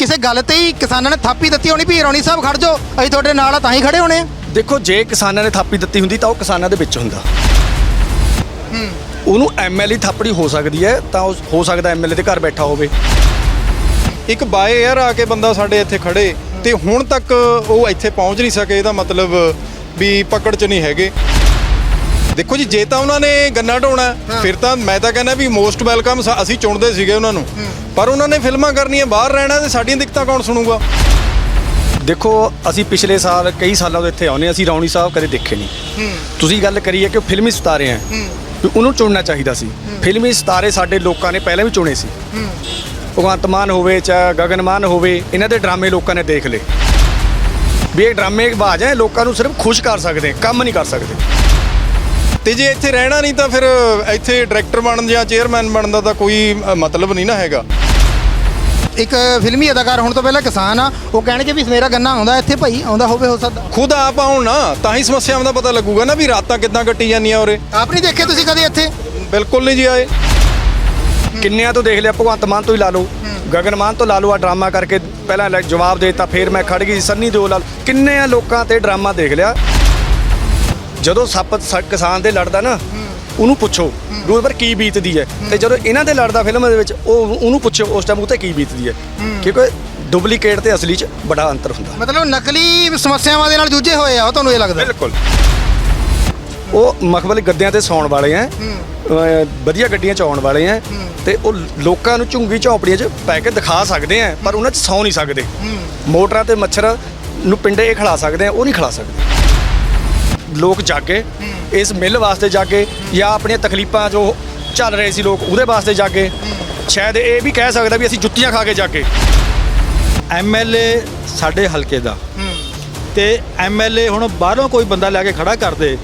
ਕਿਸੇ ਗੱਲ ਤੇ ਹੀ ਕਿਸਾਨਾਂ ਨੇ ਥਾਪੀ ਦਿੱਤੀ ਹੋਣੀ ਵੀ ਰੌਣੀ ਸਾਹਿਬ ਖੜ ਜਾਓ ਅਸੀਂ ਤੁਹਾਡੇ ਨਾਲ ਆ ਤਾਂ ਹੀ ਖੜੇ ਹੋਣੇ ਆ। ਦੇਖੋ ਜੇ ਕਿਸਾਨਾਂ ਨੇ ਥਾਪੀ ਦਿੱਤੀ ਹੁੰਦੀ ਤਾਂ ਉਹ ਕਿਸਾਨਾਂ ਦੇ ਵਿੱਚ ਹੁੰਦਾ। ਉਹਨੂੰ ਐਮਐਲਏ ਥਾਪੜੀ ਹੋ ਸਕਦੀ ਹੈ ਤਾਂ ਉਹ ਹੋ ਸਕਦਾ ਐਮਐਲਏ ਦੇ ਘਰ ਬੈਠਾ ਹੋਵੇ। ਇੱਕ ਬਾਏ 에ਅਰ ਆ ਕੇ ਬੰਦਾ ਸਾਡੇ ਇੱਥੇ ਖੜੇ ਤੇ ਹੁਣ ਤੱਕ ਉਹ ਇੱਥੇ ਪਹੁੰਚ ਨਹੀਂ ਸਕੇ ਇਹਦਾ ਮਤਲਬ ਵੀ ਪਕੜ 'ਚ ਨਹੀਂ ਹੈਗੇ। ਦੇਖੋ ਜੀ ਜੇ ਤਾਂ ਉਹਨਾਂ ਨੇ ਗੰਨਾ ਢੋਣਾ ਫਿਰ ਤਾਂ ਮੈਂ ਤਾਂ ਕਹਿੰਦਾ ਵੀ ਮੋਸਟ ਵੈਲਕਮ ਅਸੀਂ ਚੁਣਦੇ ਸੀਗੇ ਉਹਨਾਂ ਨੂੰ। ਪਰ ਉਹਨਾਂ ਨੇ ਫਿਲਮਾਂ ਕਰਨੀਆਂ ਬਾਹਰ ਰਹਿਣਾ ਤੇ ਸਾਡੀਆਂ ਦਿੱਕਤਾਂ ਕੌਣ ਸੁਣੂਗਾ? ਦੇਖੋ ਅਸੀਂ ਪਿਛਲੇ ਸਾਲ ਕਈ ਸਾਲਾਂ ਤੋਂ ਇੱਥੇ ਆਉਂਦੇ ਹਾਂ ਅਸੀਂ ਰੌਣੀ ਸਾਹਿਬ ਕਦੇ ਦੇਖੇ ਨਹੀਂ। ਤੁਸੀਂ ਗੱਲ ਕਰੀਏ ਕਿ ਉਹ ਫਿਲਮੀ ਸਿਤਾਰੇ ਆ ਵੀ ਉਹਨੂੰ ਚੁਣਨਾ ਚਾਹੀਦਾ ਸੀ। ਫਿਲਮੀ ਸਿਤਾਰੇ ਸਾਡੇ ਲੋਕਾਂ ਨੇ ਪਹਿਲਾਂ ਵੀ ਚੁਣੇ ਸੀ। ਭਗਵੰਤ ਮਾਨ ਹੋਵੇ ਚਾਹੇ ਗਗਨ ਮਾਨ ਹੋਵੇ ਇਹਨਾਂ ਦੇ ਡਰਾਮੇ ਲੋਕਾਂ ਨੇ ਦੇਖ ਲਏ। ਵੀ ਇਹ ਡਰਾਮੇ ਬਾਜ ਹੈ ਲੋਕਾਂ ਨੂੰ ਸਿਰਫ ਖੁਸ਼ ਕਰ ਸਕਦੇ ਕੰਮ ਨਹੀਂ ਕਰ ਸਕਦੇ। ਤੇ ਜੇ ਇੱਥੇ ਰਹਿਣਾ ਨਹੀਂ ਤਾਂ ਫਿਰ ਇੱਥੇ ਡਾਇਰੈਕਟਰ ਬਣਨ ਜਾਂ ਚੇਅਰਮੈਨ ਬਣਨ ਦਾ ਤਾਂ ਕੋਈ ਮਤਲਬ ਨਹੀਂ ਨਾ ਹੈਗਾ। ਇੱਕ ਫਿਲਮੀ ਅਦਾਕਾਰ ਹੋਣ ਤੋਂ ਪਹਿਲਾਂ ਕਿਸਾਨ ਆ ਉਹ ਕਹਿਣਗੇ ਵੀ ਮੇਰਾ ਗੰਨਾ ਆਉਂਦਾ ਇੱਥੇ ਭਾਈ ਆਉਂਦਾ ਹੋਵੇ ਹੋ ਸਕਦਾ। ਖੁਦ ਆਪ ਆਉਣ ਨਾ ਤਾਂ ਹੀ ਸਮੱਸਿਆਵਾਂ ਦਾ ਪਤਾ ਲੱਗੂਗਾ ਨਾ ਵੀ ਰਾਤਾਂ ਕਿੱਦਾਂ ਕੱਟੀ ਜਾਂਦੀਆਂ ਉਰੇ। ਆਪ ਨਹੀਂ ਦੇਖੇ ਤੁਸੀਂ ਕਦੇ ਇੱਥੇ? ਬਿਲਕੁਲ ਨਹੀਂ ਜੀ ਆਏ। ਕਿੰਨਿਆਂ ਤੋਂ ਦੇਖ ਲਿਆ ਭਗਵੰਤ ਮਾਨ ਤੋਂ ਹੀ ਲਾ ਲਓ ਗਗਨ ਮਾਨ ਤੋਂ ਲਾ ਲਓ ਆ ਡਰਾਮਾ ਕਰਕੇ ਪਹਿਲਾਂ ਲੈ- ਜਵਾਬ ਦੇ ਦਿੱਤਾ ਫਿਰ ਮੈਂ ਖੜ ਗਈ ਸੰਨੀ ਦਿਓਲ ਕਿੰਨੇ ਆ ਲੋਕਾਂ ਤੇ ਡਰਾਮਾ ਦੇਖ ਲਿਆ। ਜਦੋਂ ਸੱਪ ਸ- ਕਿਸਾਨ ਦੇ ਲੜਦਾ ਨਾ ਉਹਨੂੰ ਪੁੱਛੋ ਰੋਜ਼ ਪਰ ਕੀ ਬੀਤਦੀ ਹੈ? ਤੇ ਜਦੋਂ ਇਹਨਾਂ ਦੇ ਲੜਦਾ ਫਿਲਮ ਦੇ ਵਿੱਚ ਉਹ ਉਹਨੂੰ ਪੁੱਛੋ ਉਸ ਟਾਈਮ ਉੱਤੇ ਕੀ ਬੀਤਦੀ ਹੈ? ਕਿਉਂਕਿ ਡੁਪਲੀਕੇਟ ਤੇ ਅਸਲੀ 'ਚ ਬੜਾ ਅੰਤਰ ਹੁੰਦਾ। ਮਤਲਬ ਨਕਲੀ ਸਮੱਸਿਆਵਾਂ ਦੇ ਨਾਲ ਜੂਝੇ ਹੋਏ ਆ ਉਹ ਤੁਹਾਨੂੰ ਇਹ ਲੱਗਦਾ? ਬਿਲਕੁਲ। ਉਹ ਮਖਬਲ ਗੱਦਿਆਂ ਤੇ ਸੌਣ ਵਾਲੇ ਆ ਅਹ ਵਧੀਆ ਗੱਡੀਆਂ ਚ ਆਉਣ ਵਾਲੇ ਆ ਤੇ ਉਹ ਲੋਕਾਂ ਨੂੰ ਝੁੰਗੀ ਝੌਂਪੜੀਆਂ 'ਚ ਪੈ ਕੇ ਦਿਖਾ ਸਕਦੇ ਆ ਪਰ ਉਹਨਾਂ 'ਚ ਸੌ ਨਹੀਂ ਸਕਦੇ। ਮੋਟਰਾਂ ਤੇ ਮੱਛਰ ਨੂੰ ਪਿੰਡੇ ਇਹ ਖਿਲਾ ਸਕਦੇ ਆ ਉਹ ਨਹੀਂ ਖਿਲਾ ਸਕਦੇ। ਲੋਕ ਜਾਗੇ ਇਸ ਮਿੱਲ ਵਾਸਤੇ ਜਾਗੇ ਜਾਂ ਆਪਣੀਆਂ ਤਕਲੀਫਾਂ ਜੋ ਚੱਲ ਰਹੇ ਸੀ ਲੋਕ ਉਹਦੇ ਵਾਸਤੇ ਜਾਗੇ। ਸ਼ਾਇਦ ਇਹ ਵੀ ਕਹਿ ਸਕਦਾ ਵੀ ਅਸੀਂ ਜੁੱਤੀਆਂ ਖਾ ਕੇ ਜਾਗੇ। ਐਮਐਲਏ ਸਾਡੇ ਹਲਕੇ ਦਾ। ਤੇ ਐਮਐਲਏ ਹੁਣ ਬਾਹਰੋਂ ਕੋਈ ਬੰਦਾ ਲੈ ਕੇ ਖੜਾ ਕਰ ਦੇ।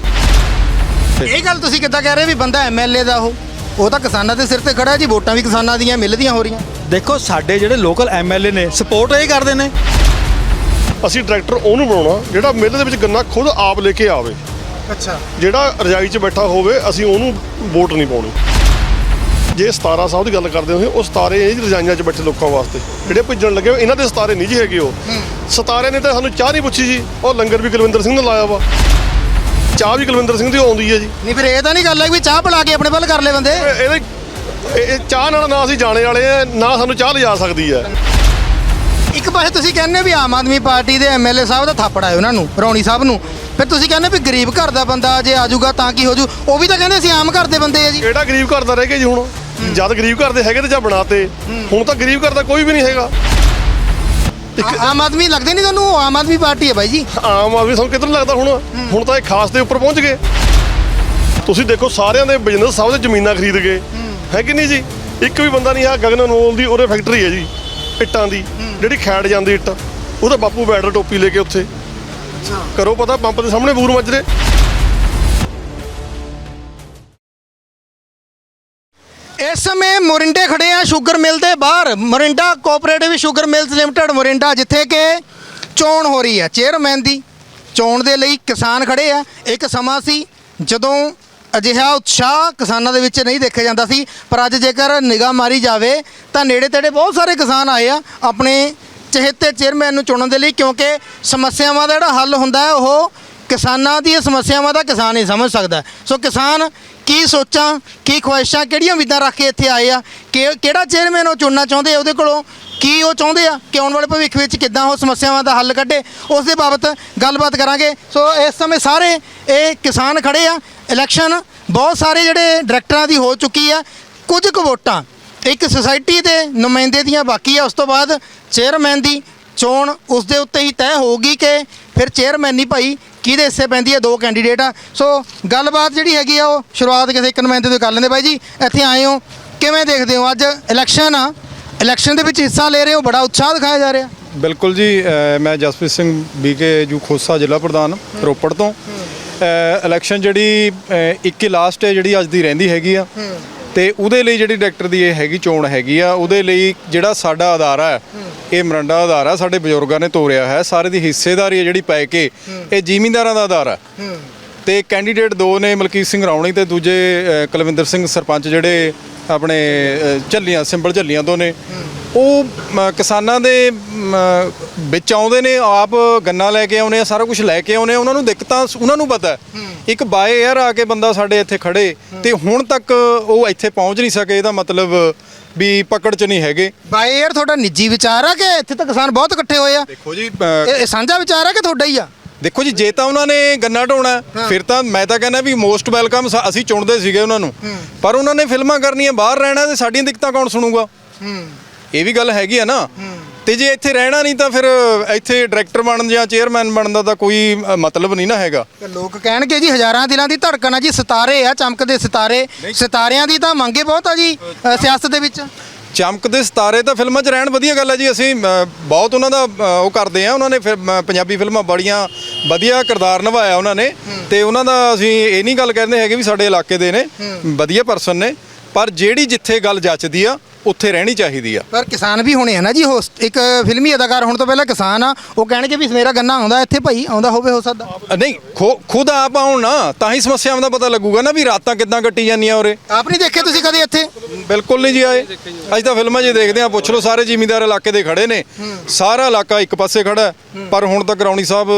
ਇਹ ਗੱਲ ਤੁਸੀਂ ਕਿੱਦਾਂ ਕਹਿ ਰਹੇ ਵੀ ਬੰਦਾ ਐਮਐਲਏ ਦਾ ਉਹ? ਉਹ ਤਾਂ ਕਿਸਾਨਾਂ ਦੇ ਸਿਰ ਤੇ ਖੜਾ ਜੀ ਵੋਟਾਂ ਵੀ ਕਿਸਾਨਾਂ ਦੀਆਂ ਮਿਲਦੀਆਂ ਹੋ ਰਹੀਆਂ। ਦੇਖੋ ਸਾਡੇ ਜਿਹੜੇ ਲੋਕਲ ਐਮਐਲਏ ਨੇ ਸਪੋਰਟ ਇਹ ਕਰਦੇ ਨੇ। ਅਸੀਂ ਡਾਇਰੈਕਟਰ ਉਹਨੂੰ ਬਣਾਉਣਾ ਜਿਹੜਾ ਮਿੱਲ ਦੇ ਵਿੱਚ ਗੰਨਾ ਖੁਦ ਆਪ ਲੈ ਕੇ ਆਵੇ। ਅੱਛਾ। ਜਿਹੜਾ ਰਜਾਈ 'ਚ ਬੈਠਾ ਹੋਵੇ ਅਸੀਂ ਉਹਨੂੰ ਵੋਟ ਨਹੀਂ ਪਾਉਣੀ। ਜੇ 17 ਸਾਹਿਬ ਦੀ ਗੱਲ ਕਰਦੇ ਹੋ ਉਹ ਸਤਾਰੇ ਇਹ ਰਜਾਈਆਂ 'ਚ ਬੈਠੇ ਲੋਕਾਂ ਵਾਸਤੇ। ਜਿਹੜੇ ਭੱਜਣ ਲੱਗੇ ਇਹਨਾਂ ਦੇ ਸਤਾਰੇ ਨਹੀਂ ਜੀ ਹੈਗੇ ਉਹ। ਸਤਾਰੇ ਨੇ ਤਾਂ ਸਾਨੂੰ ਚਾਹ ਨਹੀਂ ਪੁੱਛੀ ਜੀ। ਉਹ ਲੰਗਰ ਵੀ ਕੁਲਵਿੰਦਰ ਸਿੰਘ ਨੇ ਲਾਇਆ ਵਾ। ਚਾਹ ਵੀ ਕੁਲਵਿੰਦਰ ਸਿੰਘ ਦੀ ਆਉਂਦੀ ਹੈ ਜੀ। ਨਹੀਂ ਫਿਰ ਇਹ ਤਾਂ ਨਹੀਂ ਗੱਲ ਹੈ ਵੀ ਚਾਹ ਪਿਲਾ ਕੇ ਆਪਣੇ ਵੱਲ ਕਰ ਲੈ ਬੰਦੇ। ਇਹ- ਇਹਦੇ ਇਹ ਇਹ ਚਾਹ ਨਾਲ ਨਾ ਅਸੀਂ ਜਾਣੇ ਵਾਲੇ ਆ ਨਾ ਸਾਨੂੰ ਚਾਹ ਲਿਜਾ ਸਕਦੀ ਹੈ। ਇੱਕ ਪਾਸੇ ਤੁਸੀਂ ਕਹਿੰਦੇ ਵੀ ਆਮ ਆਦਮੀ ਪਾਰਟੀ ਦੇ ਐਮਐਲਏ ਸਾਹਿਬ ਦਾ ਥਾਪੜ ਆਇਆ ਉਹਨਾਂ ਨੂੰ ਰੌਣੀ ਸਾਹਿਬ ਨੂੰ। ਫਿਰ ਤੁਸੀਂ ਕਹਿੰਦੇ ਵੀ ਗਰੀਬ ਘਰ ਦਾ ਬੰਦਾ ਜੇ ਆਜੂਗਾ ਤਾਂ ਕੀ ਹੋਜੂ? ਉਹ ਵੀ ਤਾਂ ਕਹਿੰਦੇ ਅਸੀਂ ਆਮ ਘਰ ਦੇ ਬੰਦੇ ਆ ਜੀ। ਕਿਹੜਾ ਗਰੀਬ ਘਰ ਦਾ ਰਹਿ ਗਿਆ ਜੀ ਹੁਣ? ਜਦ ਗਰੀਬ ਘਰ ਦੇ ਹੈਗੇ ਤੇ ਜਾਂ ਬਣਾਤੇ। ਹੁਣ ਤਾਂ ਗਰੀਬ ਘਰ ਦਾ ਕੋਈ ਵੀ ਨਹੀਂ ਹੈਗਾ। ਆਮ ਆਦਮੀ ਲੱਗਦੇ ਨਹੀਂ ਤੁਹਾਨੂੰ? ਆਮ ਆਦਮੀ ਪਾਰਟੀ ਹੈ ਬਾਈ ਜੀ। ਆਮ ਆਦਮੀ ਤੁਹਾਨੂੰ ਕਿੱਧਰ ਲੱਗਦਾ ਹੁਣ? ਹੁਣ ਤਾਂ ਇਹ ਖਾਸ ਦੇ ਉੱਪਰ ਪਹੁੰਚ ਗਏ। ਤੁਸੀਂ ਦੇਖੋ ਸਾਰਿਆਂ ਦੇ ਬਿਜ਼ਨਸ ਸਭ ਦੇ ਜ਼ਮੀਨਾਂ ਖਰੀਦ ਗਏ। ਹੈ। ਕਿ ਨਹੀਂ ਜੀ? ਇੱਕ ਵੀ ਬੰਦਾ ਨਹੀਂ ਆ ਗਗਨ ਅਨਮੋਲ ਦੀ ਉਹਦੇ ਫੈਕਟਰੀ ਹੈ ਜੀ। ਇੱਟਾਂ ਦੀ। ਜਿਹੜੀ ਖੈੜ ਜਾਂਦੀ ਇੱਟ ਉਹਦਾ ਬਾਪੂ ਬੈਡਰ ਟੋਪੀ ਲੈ ਕੇ ਉੱਥੇ। ਕਰੋ ਪਤਾ, ਪੰਪ ਦੇ ਸਾਹਮਣੇ ਬੂਰ ਮੱਜਰੇ ਇਸ ਸਮੇਂ ਮੋਰਿੰਡੇ ਖੜੇ ਆ ਸ਼ੂਗਰ ਮਿਲ ਦੇ ਬਾਹਰ। Morinda cooperative sugar mills limited, Morinda ਜਿੱਥੇ ਕਿ ਚੋਣ ਹੋ ਰਹੀ ਹੈ। ਚੇਅਰਮੈਨ ਦੀ ਚੋਣ ਦੇ ਲਈ ਕਿਸਾਨ ਖੜੇ ਆ। ਇੱਕ ਸਮਾਂ ਸੀ ਜਦੋਂ ਅਜਿਹਾ ਉਤਸ਼ਾਹ ਕਿਸਾਨਾਂ ਦੇ ਵਿੱਚ ਨਹੀਂ ਦੇਖਿਆ ਜਾਂਦਾ ਸੀ, ਪਰ ਅੱਜ ਜੇਕਰ ਨਿਗਾਹ ਮਾਰੀ ਜਾਵੇ ਤਾਂ ਨੇੜੇ ਤੇੜੇ ਬਹੁਤ ਸਾਰੇ ਕਿਸਾਨ ਆਏ ਆ, ਆਪਣੇ ਚਹੇਤੇ ਚੇਅਰਮੈਨ ਨੂੰ ਚੁਣਨ ਦੇ ਲਈ, ਕਿਉਂਕਿ ਸਮੱਸਿਆਵਾਂ ਦਾ ਜਿਹੜਾ ਹੱਲ ਹੁੰਦਾ ਹੈ, ਉਹ ਕਿਸਾਨਾਂ ਦੀਆਂ ਸਮੱਸਿਆਵਾਂ ਦਾ ਕਿਸਾਨ ਹੀ ਸਮਝ ਸਕਦਾ। ਸੋ ਕਿਸਾਨ ਕੀ ਸੋਚਾਂ, ਕੀ ਖੁਆਇਸ਼ਾਂ, ਕਿਹੜੀਆਂ ਉਮੀਦਾਂ ਰੱਖ ਕੇ ਇੱਥੇ ਆਏ ਆ? ਕਿ ਕਿਹੜਾ ਚੇਅਰਮੈਨ ਉਹ ਚੁਣਨਾ ਚਾਹੁੰਦੇ ਆ ਉਹਦੇ ਕੋਲੋਂ? ਕੀ ਉਹ ਚਾਹੁੰਦੇ ਆ ਕਿ ਆਉਣ ਵਾਲੇ ਭਵਿੱਖ ਵਿੱਚ ਕਿੱਦਾਂ ਉਹ ਸਮੱਸਿਆਵਾਂ ਦਾ ਹੱਲ ਕੱਢੇ? ਉਸ ਦੇ ਬਾਬਤ ਗੱਲਬਾਤ ਕਰਾਂਗੇ। ਸੋ ਇਸ ਸਮੇਂ ਸਾਰੇ ਇਹ ਕਿਸਾਨ ਖੜੇ ਆ। ਇਲੈਕਸ਼ਨ ਬਹੁਤ ਸਾਰੇ ਜਿਹੜੇ ਡਾਇਰੈਕਟਰਾਂ ਦੀ ਹੋ ਚੁੱਕੀ ਆ। ਕੁਝ ਕੁ ਵੋਟਾਂ ਇੱਕ ਸੁਸਾਇਟੀ ਦੇ ਨੁਮਾਇੰਦੇ ਦੀਆਂ ਬਾਕੀ ਆ ਉਸ ਤੋਂ ਬਾਅਦ ਚੇਅਰਮੈਨ ਦੀ ਚੋਣ ਉਸ ਦੇ ਉੱਤੇ ਹੀ ਤੈਅ ਹੋਊਗੀ ਕਿ ਫਿਰ ਚੇਅਰਮੈਨ ਹੀ ਭਾਈ ਕਿਹਦੇ ਹਿੱਸੇ ਪੈਂਦੀ ਹੈ ਦੋ ਕੈਂਡੀਡੇਟ ਆ। ਸੋ ਗੱਲਬਾਤ ਜਿਹੜੀ ਹੈਗੀ ਆ ਉਹ ਸ਼ੁਰੂਆਤ ਕਿਸੇ ਇੱਕ ਨੁਮਾਇੰਦੇ ਤੋਂ ਕਰ ਲੈਂਦੇ ਬਾਈ ਜੀ। ਇੱਥੇ ਆਏ ਹੋ ਕਿਵੇਂ ਦੇਖਦੇ ਹੋ? ਅੱਜ ਇਲੈਕਸ਼ਨ ਆ। ਇਲੈਕਸ਼ਨ ਦੇ ਵਿੱਚ ਹਿੱਸਾ ਲੈ ਰਹੇ ਹੋ ਬੜਾ ਉਤਸ਼ਾਹ ਦਿਖਾਇਆ ਜਾ ਰਿਹਾ। ਬਿਲਕੁਲ ਜੀ ਅ, ਮੈਂ ਜਸਪ੍ਰੀਤ ਸਿੰਘ ਬੀਕੇ ਜੂ ਖੋਸਾ ਜ਼ਿਲ੍ਹਾ ਪ੍ਰਧਾਨ ਰੋਪੜ ਤੋਂ। ਅ, ਇਲੈਕਸ਼ਨ ਜਿਹੜੀ ਅ, 21 ਲਾਸਟ ਹੈ ਜਿਹੜੀ ਅੱਜ ਦੀ ਰਹਿੰਦੀ ਹੈਗੀ ਆ। ਤੇ ਉਹਦੇ ਲਈ ਜਿਹੜੀ ਡਾਇਰੈਕਟਰ ਦੀ ਇਹ ਹੈਗੀ ਚੋਣ ਹੈਗੀ ਆ, ਉਹਦੇ ਲਈ ਜਿਹੜਾ ਸਾਡਾ ਅਦਾਰਾ ਹੈ, ਇਹ ਮਰੰਡਾ ਅਦਾਰਾ ਸਾਡੇ ਬਜ਼ੁਰਗਾਂ ਨੇ ਤੋਰਿਆ ਹੈ, ਸਾਰੇ ਦੀ ਹਿੱਸੇਦਾਰੀ ਹੈ ਜਿਹੜੀ ਪੈ ਕੇ, ਇਹ ਜ਼ਿਮੀਂਦਾਰਾਂ ਦਾ ਅਦਾਰਾ ਹੈ। ਤੇ ਕੈਂਡੀਡੇਟ ਦੋ ਨੇ, ਮਲਕੀਤ ਸਿੰਘ ਰਾਉਣੀ ਤੇ ਦੂਜੇ ਕੁਲਵਿੰਦਰ ਸਿੰਘ ਸਰਪੰਚ ਜਿਹੜੇ ਆਪਣੇ ਝੱਲੀਆਂ, ਸਿੰਬਲ ਝੱਲੀਆਂ ਤੋਂ ਨੇ। ਉਹ ਕਿਸਾਨਾਂ ਦੇ ਵਿੱਚ ਆਉਂਦੇ ਨੇ ਆਪ ਗੰਨਾ ਲੈ ਕੇ ਆਉਨੇ ਆ ਸਾਰਾ ਕੁਝ ਲੈ ਕੇ ਆਉਨੇ ਆ ਉਹਨਾਂ ਨੂੰ ਦਿੱਕਤਾਂ ਉਹਨਾਂ ਨੂੰ ਪਤਾ। ਇੱਕ ਬਾਏ 에ਅਰ ਆ ਕੇ ਬੰਦਾ ਸਾਡੇ ਇੱਥੇ ਖੜੇ ਤੇ ਹੁਣ ਤੱਕ ਉਹ ਇੱਥੇ ਪਹੁੰਚ ਨਹੀਂ ਸਕੇ ਇਹਦਾ ਮਤਲਬ ਵੀ ਪਕੜ 'ਚ ਨਹੀਂ ਹੈਗੇ। ਬਾਈ ਯਾਰ ਤੁਹਾਡਾ ਨਿੱਜੀ ਵਿਚਾਰ ਆ ਕਿ ਇੱਥੇ ਤਾਂ ਕਿਸਾਨ ਬਹੁਤ ਇਕੱਠੇ ਹੋਏ ਆ? ਦੇਖੋ ਜੀ ਇਹ ਸਾਂਝਾ ਵਿਚਾਰ ਆ ਕਿ ਤੁਹਾਡਾ ਹੀ ਆ? ਦੇਖੋ ਜੀ ਜੇ ਤਾਂ ਉਹਨਾਂ ਨੇ ਗੰਨਾ ਢੋਣਾ ਫਿਰ ਤਾਂ ਮੈਂ ਤਾਂ ਕਹਿੰਦਾ ਵੀ ਮੋਸਟ ਵੈਲਕਮ ਅਸੀਂ ਚੁਣਦੇ ਸੀਗੇ ਉਹਨਾਂ ਨੂੰ। ਪਰ ਉਹਨਾਂ ਨੇ ਫਿਲਮਾਂ ਕਰਨੀਆਂ ਬਾਹਰ ਰਹਿਣਾ ਤੇ ਸਾਡੀਆਂ ਦਿੱਕਤਾਂ ਕੌਣ ਸੁਣੂਗਾ? ਇਹ ਵੀ ਗੱਲ ਹੈਗੀ ਆ ਨਾ। ਤੇ ਜੇ ਇੱਥੇ ਰਹਿਣਾ ਨਹੀਂ ਤਾਂ ਫਿਰ ਇੱਥੇ ਡਾਇਰੈਕਟਰ ਬਣਨ ਜਾਂ ਚੇਅਰਮੈਨ ਬਣਨ ਦਾ ਤਾਂ ਕੋਈ ਮਤਲਬ ਨਹੀਂ ਨਾ ਹੈਗਾ। ਲੋਕ ਕਹਿਣਗੇ ਜੀ ਹਜ਼ਾਰਾਂ ਦਿਲਾਂ ਦੀ ਧੜਕਣ ਆ ਜੀ ਸਿਤਾਰੇ ਆ ਚਮਕਦੇ ਸਿਤਾਰੇ। ਸਿਤਾਰਿਆਂ ਦੀ ਤਾਂ ਮੰਗੇ ਬਹੁਤ ਆ ਜੀ ਸਿਆਸਤ ਦੇ ਵਿੱਚ। ਚਮਕਦੇ ਸਿਤਾਰੇ ਤਾਂ ਫਿਲਮਾਂ 'ਚ ਰਹਿਣ ਵਧੀਆ ਗੱਲ ਹੈ ਜੀ ਅਸੀਂ ਬਹੁਤ ਉਹਨਾਂ ਦਾ ਉਹ ਕਰਦੇ ਆ ਉਹਨਾਂ ਨੇ ਫਿਰ ਪੰਜਾਬੀ ਫਿਲਮਾਂ ਬੜੀਆਂ ਵਧੀਆ ਕਿਰਦਾਰ ਨਿਭਾਇਆ ਉਹਨਾਂ ਨੇ। ਤੇ ਉਹਨਾਂ ਦਾ ਅਸੀਂ ਇਹ ਨਹੀਂ ਗੱਲ ਕਹਿੰਦੇ ਹੈਗੇ ਵੀ ਸਾਡੇ ਇਲਾਕੇ ਦੇ ਨੇ ਵਧੀਆ ਪਰਸਨ ਨੇ। ਪਰ ਜਿਹੜੀ ਜਿੱਥੇ ਗੱਲ ਜੱਚਦੀ ਆ ਉੱਥੇ ਰਹਿਣੀ ਚਾਹੀਦੀ ਆ। ਪਰ ਕਿਸਾਨ ਵੀ ਹੋਣੇ ਆ ਨਾ ਜੀ ਹੋਸਟ ਇੱਕ ਫਿਲਮੀ ਅਦਾਕਾਰ ਹੋਣ ਤੋਂ ਪਹਿਲਾਂ ਕਿਸਾਨ ਆ ਉਹ ਕਹਿਣਗੇ ਵੀ ਮੇਰਾ ਗੰਨਾ ਆਉਂਦਾ ਇੱਥੇ ਭਾਈ ਆਉਂਦਾ ਹੋਵੇ ਹੋ ਸਕਦਾ। ਨਹੀਂ ਖੁਦ ਆਪ ਆਉਣ ਨਾ ਤਾਂ ਹੀ ਸਮੱਸਿਆਵਾਂ ਦਾ ਪਤਾ ਲੱਗੂਗਾ ਨਾ ਵੀ ਰਾਤਾਂ ਕਿੱਦਾਂ ਕੱਟੀ ਜਾਂਦੀਆਂ ਉਰੇ। ਆਪ ਨਹੀਂ ਦੇਖੇ ਤੁਸੀਂ ਕਦੇ ਇੱਥੇ? ਬਿਲਕੁਲ ਨਹੀਂ ਜੀ ਆਏ। ਅੱਜ ਤਾਂ ਫਿਲਮਾਂ 'ਚ ਦੇਖਦੇ ਆ ਪੁੱਛ ਲਓ ਸਾਰੇ ਜ਼ਿਮੀਂਦਾਰ ਇਲਾਕੇ ਦੇ ਖੜੇ ਨੇ। ਸਾਰਾ ਇਲਾਕਾ ਇੱਕ ਪਾਸੇ ਖੜਾ ਪਰ ਹੁਣ ਤੱਕ ਰੌਣੀ ਸਾਹਿਬ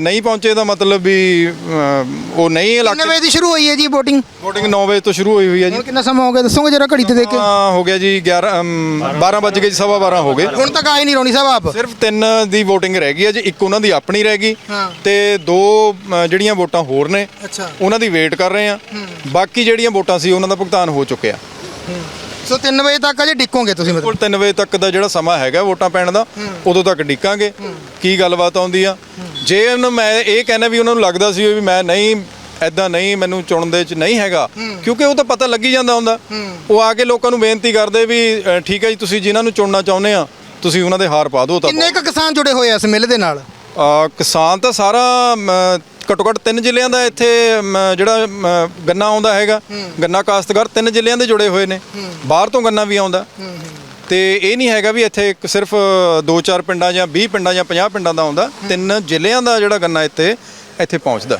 ਨਹੀਂ ਪਹੁੰਚੇ ਦਾ ਮਤਲਬ ਵੀ ਉਹ ਨਹੀਂ ਕਿੰਨੇ ਇਲਾਕੇ ਵਜੇ ਦੀ ਸ਼ੁਰੂ ਹੋਈ ਹੈ ਜੀ VOTING VOTING 9 ਵਜੇ ਤੋਂ ਸ਼ੁਰੂ ਹੋਈ ਹੋਈ ਹੈ ਜੀ। ਹੁਣ ਕਿੰਨਾ ਸਮਾਂ ਹੋ ਗਿਆ ਦੱਸੋਗੇ ਜਰਾ ਘੜੀ ਤੇ ਦੇਖ ਕੇ? ਹਾਂ ਹੋ ਗਿਆ ਜੀ 11 ਅਮ, 12 ਵੱਜ ਗਏ ਜੀ ਸਵਾ 12 ਹੋ ਗਏ। ਹੁਣ ਤੱਕ ਆਏ ਨਹੀਂ ਰੋਣੀ ਸਾਹਿਬ ਆਪ? ਸਿਰਫ ਤਿੰਨ ਦੀ VOTING ਰਹਿ ਗਈ ਹੈ ਜੀ ਇੱਕ ਉਹਨਾਂ ਦੀ ਆਪਣੀ ਰਹਿ ਗਈ। ਤੇ ਦੋ ਜਿਹੜੀਆਂ ਵੋਟਾਂ ਹੋਰ ਨੇ ਅੱਛਾ। ਉਹਨਾਂ ਦੀ ਵੇਟ ਕਰ ਰਹੇ ਆ ਬਾਕੀ ਜਿਹੜੀਆਂ ਵੋਟਾਂ ਸੀ ਉਹਨਾਂ ਦਾ ਭੁਗਤਾਨ ਹੋ ਚੁੱਕਿਆ। ਸੋ 3 ਵਜੇ ਤੱਕ ਅਜੇ ਡਿੱਕੋਗੇ ਤੁਸੀਂ ਮਤਲਬ? ਕੋਲ 3 ਵਜੇ ਤੱਕ ਦਾ ਜਿਹੜਾ ਸਮਾਂ ਹੈਗਾ ਵੋਟਾਂ ਪੈਣ ਦਾ ਉਦੋਂ ਤੱਕ ਡਿੱਕਾਂਗੇ ਕੀ ਗੱਲਬਾਤ ਆਉਂਦੀ ਆ? ਜੇ ਉਹਨੂੰ ਮੈਂ ਇਹ ਕਹਿੰਦਾ ਵੀ ਉਹਨਾਂ ਨੂੰ ਲੱਗਦਾ ਸੀ ਵੀ ਮੈਂ ਨਹੀਂ ਐਦਾਂ ਨਹੀਂ ਮੈਨੂੰ ਚੁਣਨ ਦੇ ਚ ਨਹੀਂ ਹੈਗਾ। ਕਿਉਂਕਿ ਉਹ ਤਾਂ ਪਤਾ ਲੱਗੀ ਜਾਂਦਾ ਹੁੰਦਾ। ਉਹ ਆ ਕੇ ਲੋਕਾਂ ਨੂੰ ਬੇਨਤੀ ਕਰਦੇ ਵੀ ਅ, ਠੀਕ ਹੈ ਜੀ ਤੁਸੀਂ ਜਿਨ੍ਹਾਂ ਨੂੰ ਚੁਣਨਾ ਚਾਹੁੰਦੇ ਆ ਤੁਸੀਂ ਉਹਨਾਂ ਦੇ ਹਾਰ ਪਾ ਦਿਓ ਤਾਂ ਕਿੰਨੇ ਕੁ ਕਿਸਾਨ ਜੁੜੇ ਹੋਏ ਆ ਇਸ ਮਿਲ ਦੇ ਨਾਲ? ਅ, ਕਿਸਾਨ ਤਾਂ ਸਾਰਾ ਮ, ਘੱਟੋ ਘੱਟ ਤਿੰਨ ਜ਼ਿਲ੍ਹਿਆਂ ਦਾ ਇੱਥੇ ਮ, ਜਿਹੜਾ ਮ, ਗੰਨਾ ਆਉਂਦਾ ਹੈਗਾ। ਗੰਨਾ ਕਾਸ਼ਤਕਾਰ ਤਿੰਨ ਜ਼ਿਲ੍ਹਿਆਂ ਦੇ ਜੁੜੇ ਹੋਏ ਨੇ। ਬਾਹਰ ਤੋਂ ਗੰਨਾ ਵੀ ਆਉਂਦਾ। ਤੇ ਇਹ ਨਹੀਂ ਹੈਗਾ ਵੀ ਇੱਥੇ ਇੱਕ ਸਿਰਫ 2-4 ਪਿੰਡਾਂ ਜਾਂ 20 ਪਿੰਡਾਂ ਜਾਂ 50 ਪਿੰਡਾਂ ਦਾ ਆਉਂਦਾ। ਤਿੰਨ ਜ਼ਿਲ੍ਹਿਆਂ ਦਾ ਜਿਹੜਾ ਗੰਨਾ ਇੱਥੇ ਇੱਥੇ ਪਹੁੰਚਦਾ।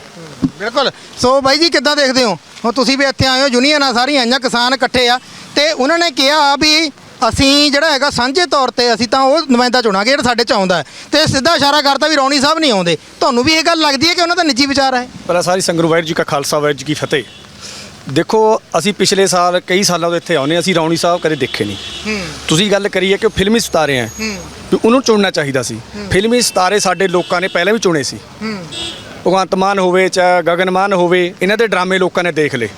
ਬਿਲਕੁਲ। ਸੋ ਬਾਈ ਜੀ ਕਿੱਦਾਂ ਦੇਖਦੇ ਹੋ? ਹੁਣ ਤੁਸੀਂ ਵੀ ਇੱਥੇ ਆਏ ਹੋ ਯੂਨੀਅਨਾਂ ਸਾਰੀਆਂ ਆਈਆਂ ਕਿਸਾਨ ਇਕੱਠੇ ਆ ਤੇ ਉਹਨਾਂ ਨੇ ਕਿਹਾ ਵੀ ਅਸੀਂ ਜਿਹੜਾ ਹੈਗਾ ਸਾਂਝੇ ਤੌਰ ਤੇ ਅਸੀਂ ਤਾਂ ਉਹ ਨੁਮਾਇੰਦਾ ਚੁਣਾਂਗੇ ਜਿਹੜਾ ਸਾਡੇ ਚ ਆਉਂਦਾ ਹੈ। ਤੇ ਸਿੱਧਾ ਇਸ਼ਾਰਾ ਕਰਤਾ ਵੀ ਰੌਣੀ ਸਾਹਿਬ ਨਹੀਂ ਆਉਂਦੇ। ਤੁਹਾਨੂੰ ਵੀ ਇਹ ਗੱਲ ਲੱਗਦੀ ਹੈ ਕਿ ਉਹਨਾਂ ਦਾ ਨਿੱਜੀ ਵਿਚਾਰ ਹੈ? ਪਹਿਲਾਂ ਸਾਰੀ ਸੰਗਰੂ ਵਾਹਿਗੁਰੂ ਜੀ ਕਾ ਖਾਲਸਾ ਵਾਹਿਗੁਰੂ ਜੀ ਕੀ ਫਤਿਹ। ਦੇਖੋ ਅਸੀਂ ਪਿਛਲੇ ਸਾਲ ਕਈ ਸਾਲਾਂ ਤੋਂ ਇੱਥੇ ਆਉਂਦੇ ਹਾਂ, ਅਸੀਂ ਰੌਣੀ ਸਾਹਿਬ ਕਦੇ ਦੇਖੇ ਨਹੀਂ। ਤੁਸੀਂ ਗੱਲ ਕਰੀਏ ਕਿ ਉਹ ਫਿਲਮੀ ਸਿਤਾਰੇ ਆ ਵੀ ਉਹਨੂੰ ਚੁਣਨਾ ਚਾਹੀਦਾ ਸੀ। ਫਿਲਮੀ ਸਿਤਾਰੇ ਸਾਡੇ ਲੋਕਾਂ ਨੇ ਪਹਿਲਾਂ ਵੀ ਚੁਣੇ ਸੀ। ਭਗਵੰਤ ਮਾਨ ਹੋਵੇ ਚਾਹੇ ਗਗਨ ਮਾਨ ਹੋਵੇ ਇਹਨਾਂ ਦੇ ਡਰਾਮੇ ਲੋਕਾਂ ਨੇ ਦੇਖ ਲਏ।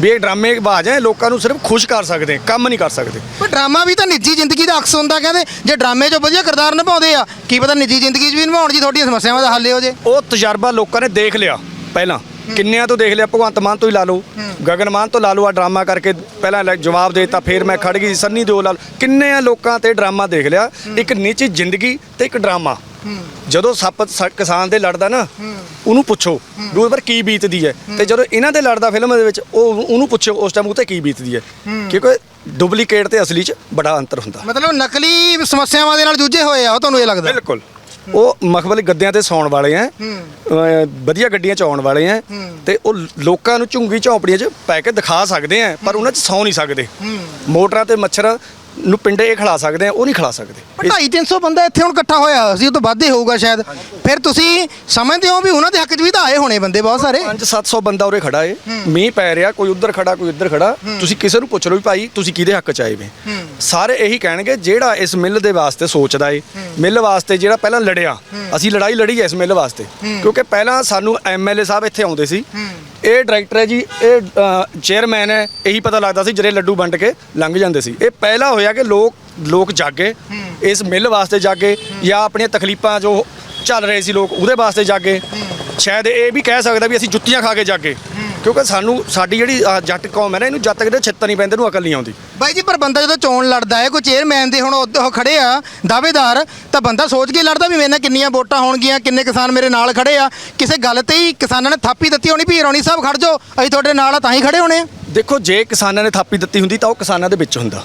ਵੀ ਇਹ ਡਰਾਮੇ ਬਾਜ ਹੈ ਲੋਕਾਂ ਨੂੰ ਸਿਰਫ ਖੁਸ਼ ਕਰ ਸਕਦੇ ਕੰਮ ਨਹੀਂ ਕਰ ਸਕਦੇ। ਪਰ ਡਰਾਮਾ ਵੀ ਤਾਂ ਨਿੱਜੀ ਜ਼ਿੰਦਗੀ ਦਾ ਅਕਸ ਹੁੰਦਾ ਕਹਿੰਦੇ ਜੇ ਡਰਾਮੇ 'ਚ ਵਧੀਆ ਕਿਰਦਾਰ ਨਿਭਾਉਂਦੇ ਆ ਕੀ ਪਤਾ ਨਿੱਜੀ ਜ਼ਿੰਦਗੀ 'ਚ ਵੀ ਨਿਭਾਉਣ ਜੀ ਤੁਹਾਡੀਆਂ ਸਮੱਸਿਆਵਾਂ ਦਾ ਹੱਲ ਹੋ ਜੇ ਉਹ ਤਜਰਬਾ ਲੋਕਾਂ ਨੇ ਦੇਖ ਲਿਆ ਪਹਿਲਾਂ। ਕਿੰਨਿਆਂ ਤੋਂ ਦੇਖ ਲਿਆ ਭਗਵੰਤ ਮਾਨ ਤੋਂ ਹੀ ਲਾ ਲਓ। ਗਗਨ ਮਾਨ ਤੋਂ ਲਾ ਲਓ ਆ ਡਰਾਮਾ ਕਰਕੇ ਪਹਿਲਾਂ ਲੈ- ਜਵਾਬ ਦੇ ਦਿੱਤਾ ਫਿਰ ਮੈਂ ਖੜ ਗਈ ਸੰਨੀ ਦਿਓਲ ਲਾ ਲਓ। ਕਿੰਨੇ ਆ ਲੋਕਾਂ ਤੇ ਡਰਾਮਾ ਦੇਖ ਲਿਆ ਇੱਕ ਨਿੱਜੀ ਜ਼ਿੰਦਗੀ ਤੇ ਇੱਕ ਡਰਾਮਾ। ਜਦੋਂ ਸੱਪ ਸ- ਕਿਸਾਨ ਦੇ ਲੜਦਾ ਨਾ ਉਹਨੂੰ ਪੁੱਛੋ ਵੀ ਉਹਦੇ ਪਰ ਕੀ ਬੀਤਦੀ ਹੈ। ਤੇ ਜਦੋਂ ਇਹਨਾਂ ਦੇ ਲੜਦਾ ਫਿਲਮ ਦੇ ਵਿੱਚ ਉਹ ਉਹਨੂੰ ਪੁੱਛੋ ਉਸ ਟਾਈਮ ਉਹ ਤੇ ਕੀ ਬੀਤਦੀ ਹੈ। ਕਿਉਂਕਿ ਡੁਪਲੀਕੇਟ ਤੇ ਅਸਲੀ 'ਚ ਬੜਾ ਅੰਤਰ ਹੁੰਦਾ। ਮਤਲਬ ਨਕਲੀ ਸਮੱਸਿਆਵਾਂ ਦੇ ਨਾਲ ਜੂਝੇ ਹੋਏ ਆ ਉਹ ਤੁਹਾਨੂੰ ਇਹ ਲੱਗਦਾ? ਬਿਲਕੁਲ। ਉਹ ਮਖਬਲ ਗੱਦਿਆਂ ਤੇ ਸੌਣ ਵਾਲੇ ਆ ਵਧੀਆ ਗੱਡੀਆਂ ਚ ਆਉਣ ਵਾਲੇ ਆ ਤੇ ਉਹ ਲੋਕਾਂ ਨੂੰ ਝੁੰਗੀ ਝੌਂਪੜੀਆਂ 'ਚ ਪੈ ਕੇ ਦਿਖਾ ਸਕਦੇ ਆ ਪਰ ਉਹਨਾਂ 'ਚ ਸੌ ਨਹੀਂ ਸਕਦੇ। ਮੋਟਰਾਂ ਤੇ ਮੱਛਰਾਂ ਨੂੰ ਪਿੰਡੇ ਇਹ ਖਿਲਾ ਸਕਦੇ ਆ ਉਹ ਨਹੀਂ ਖਿਲਾ ਸਕਦੇ। ਪਰ 250 ਬੰਦਾ ਇੱਥੇ ਹੁਣ ਇਕੱਠਾ ਹੋਇਆ ਸੀ ਉਹ ਤੋਂ ਵੱਧ ਹੀ ਹੋਊਗਾ ਸ਼ਾਇਦ। ਫਿਰ ਤੁਸੀਂ ਸਮਝਦੇ ਹੋ ਵੀ ਉਹਨਾਂ ਦੇ ਹੱਕ 'ਚ ਵੀ ਤਾਂ ਆਏ ਹੋਣੇ ਬੰਦੇ ਬਹੁਤ ਸਾਰੇ। 5-700 ਬੰਦਾ ਉਰੇ ਖੜਾ ਏ। ਮੀਂਹ ਪੈ ਰਿਹਾ ਕੋਈ ਉੱਧਰ ਖੜਾ ਕੋਈ ਇੱਧਰ ਖੜਾ। ਤੁਸੀਂ ਕਿਸੇ ਨੂੰ ਪੁੱਛ ਲਓ ਵੀ ਭਾਈ ਤੁਸੀਂ ਕਿਹਦੇ ਹੱਕ 'ਚ ਆਏ ਵੇ? ਸਾਰੇ ਇਹੀ ਕਹਿਣਗੇ ਜਿਹੜਾ ਇਸ ਮਿੱਲ ਦੇ ਵਾਸਤੇ ਸੋਚਦਾ ਏ ਮਿੱਲ ਵਾਸਤੇ ਜਿਹੜਾ ਪਹਿਲਾਂ ਲੜਿਆ ਅਸੀਂ ਲੜਾਈ ਲੜੀ ਐ ਇਸ ਮਿੱਲ ਵਾਸਤੇ। ਕਿਉਂਕਿ ਪਹਿਲਾਂ ਸਾਨੂੰ ਐਮਐਲਏ ਸਾਹਿਬ ਇੱਥੇ ਆਉਂਦੇ ਸੀ। ਇਹ ਡਾਇਰੈਕਟਰ ਹੈ ਜੀ ਇਹ ਚੇਅਰਮੈਨ ਹੈ ਇਹੀ ਪਤਾ ਲੱਗਦਾ ਸੀ ਜਿਹੜੇ ਲੱਡੂ ਵੰਡ ਕੇ ਲੰਘ ਜਾਂਦੇ ਸੀ। ਇਹ ਪਹਿਲਾ ਹੋਇਆ ਕਿ ਲੋਕ ਲੋਕ ਜਾਗੇ ਇਸ ਮਿੱਲ ਵਾਸਤੇ ਜਾਗੇ ਜਾਂ ਆਪਣੀਆਂ ਤਕਲੀਫਾਂ ਜੋ ਚੱਲ ਰਹੇ ਸੀ ਲੋਕ ਉਹਦੇ ਵਾਸਤੇ ਜਾਗੇ। ਸ਼ਾਇਦ ਇਹ ਵੀ ਕਹਿ ਸਕਦਾ ਵੀ ਅਸੀਂ ਜੁੱਤੀਆਂ ਖਾ ਕੇ ਜਾਗੇ। ਕਿਉਂਕਿ ਸਾਨੂੰ ਸਾਡੀ ਜਿਹੜੀ ਜੱਟ ਕੌਮ ਹੈ ਨਾ ਇਹਨੂੰ ਜਦ ਤੱਕ ਦੇ ਛਿੱਤਰ ਨਹੀਂ ਪੈਂਦੇ ਨੂੰ ਅਕਲ ਨਹੀਂ ਆਉਂਦੀ। ਬਾਈ ਜੀ ਪਰ ਬੰਦਾ ਜਦੋਂ ਚੋਣ ਲੜਦਾ ਹੈ ਕੋਈ ਚੇਅਰਮੈਨ ਦੇ ਹੁਣ ਉਹ ਖੜੇ ਆ ਦਾਅਵੇਦਾਰ ਤਾਂ ਬੰਦਾ ਸੋਚ ਕੇ ਲੜਦਾ ਵੀ ਮੇਰੇ ਨਾਲ ਕਿੰਨੀਆਂ ਵੋਟਾਂ ਹੋਣਗੀਆਂ ਕਿੰਨੇ ਕਿਸਾਨ ਮੇਰੇ ਨਾਲ ਖੜੇ ਆ। ਕਿਸੇ ਗੱਲ ਤੇ ਹੀ ਕਿਸਾਨਾਂ ਨੇ ਥਾਪੀ ਦਿੱਤੀ ਹੋਣੀ ਵੀ ਰੌਣੀ ਸਾਹਿਬ ਖੜ ਜਾਓ ਅਸੀਂ ਤੁਹਾਡੇ ਨਾਲ ਆ ਤਾਂ ਹੀ ਖੜੇ ਹੋਣੇ ਆ। ਦੇਖੋ ਜੇ ਕਿਸਾਨਾਂ ਨੇ ਥਾਪੀ ਦਿੱਤੀ ਹੁੰਦੀ ਤਾਂ ਉਹ ਕਿਸਾਨਾਂ ਦੇ ਵਿੱਚ ਹੁੰਦਾ।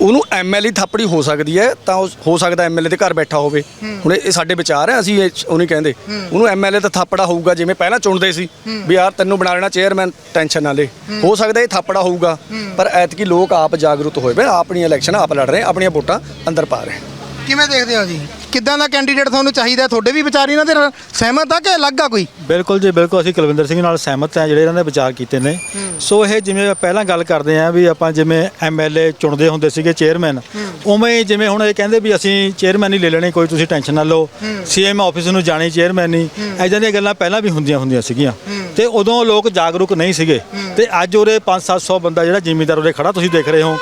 ਉਹਨੂੰ ਐਮਐਲਏ ਥਾਪੜੀ ਹੋ ਸਕਦੀ ਹੈ, ਤਾਂ ਉਹ ਹੋ ਸਕਦਾ ਐਮਐਲਏ ਦੇ ਘਰ ਬੈਠਾ ਹੋਵੇ। ਹੁਣ ਇਹ ਸਾਡੇ ਵਿਚਾਰ ਹੈ, ਅਸੀਂ ਇਹ ਉਹ ਨਹੀਂ ਕਹਿੰਦੇ। ਉਹਨੂੰ ਐਮਐਲਏ ਦਾ ਥਾਪੜਾ ਹੋਊਗਾ, ਜਿਵੇਂ ਪਹਿਲਾਂ ਚੁਣਦੇ ਸੀ, ਵੀ ਯਾਰ ਤੈਨੂੰ ਬਣਾ ਲੈਣਾ ਚੇਅਰਮੈਨ ਟੈਨਸ਼ਨ ਨਾ ਲੈ। ਹੋ ਸਕਦਾ ਇਹ ਥਾਪੜਾ ਹੋਊਗਾ, ਪਰ ਐਤਕੀ ਲੋਕ ਆਪ ਜਾਗਰੂਕ ਹੋਏ ਪਏ ਆਪਣੀ ਇਲੈਕਸ਼ਨ ਆਪ ਲੜ ਰਹੇ, ਆਪਣੀਆਂ ਵੋਟਾਂ ਅੰਦਰ ਪਾ ਰਹੇ। ਕਿਵੇਂ ਦੇਖਦੇ ਹੋ ਜੀ? ਕਿੱਦਾਂ ਦਾ ਕੈਂਡੀਡੇਟ ਤੁਹਾਨੂੰ ਚਾਹੀਦਾ ਤੁਹਾਡੇ ਵੀ ਵਿਚਾਰ ਇਹਨਾਂ ਦੇ ਨਾਲ ਸਹਿਮਤ ਆ ਕਿ ਅਲੱਗ ਆ ਕੋਈ? ਬਿਲਕੁਲ ਜੀ ਬਿਲਕੁਲ। ਅਸੀਂ ਕੁਲਵਿੰਦਰ ਸਿੰਘ ਨਾਲ ਸਹਿਮਤ ਹਾਂ ਜਿਹੜੇ ਇਹਨਾਂ ਦੇ ਵਿਚਾਰ ਕੀਤੇ ਨੇ। ਸੋ ਇਹ ਜਿਵੇਂ ਪਹਿਲਾਂ ਗੱਲ ਕਰਦੇ ਆਂ ਵੀ ਆਪਾਂ ਜਿਵੇਂ ਐਮਐਲਏ ਚੁਣਦੇ ਹੁੰਦੇ ਸੀਗੇ ਚੇਅਰਮੈਨ ਉਵੇਂ ਹੀ ਜਿਵੇਂ ਹੁਣ ਇਹ ਕਹਿੰਦੇ ਵੀ ਅਸੀਂ ਚੇਅਰਮੈਨ ਹੀ ਲੈ ਲੈਣੇ ਕੋਈ ਤੁਸੀਂ ਟੈਨਸ਼ਨ ਨਾ ਲਓ। ਸੀਐਮ ਆਫਿਸ ਨੂੰ ਜਾਣੀ ਚੇਅਰਮੈਨ ਨਹੀਂ ਐਦਾਂ ਦੀਆਂ ਗੱਲਾਂ ਪਹਿਲਾਂ ਵੀ ਹੁੰਦੀਆਂ ਹੁੰਦੀਆਂ ਸੀਗੀਆਂ। ਤੇ ਉਦੋਂ ਲੋਕ ਜਾਗਰੂਕ ਨਹੀਂ ਸੀਗੇ। ਤੇ ਅੱਜ ਉਰੇ 5-700 ਬੰਦਾ ਜਿਹੜਾ ਜ਼ਿਮੀਂਦਾਰ ਉਰੇ ਖੜਾ ਤੁਸੀਂ ਦੇਖ ਰਹੇ ਹੋ।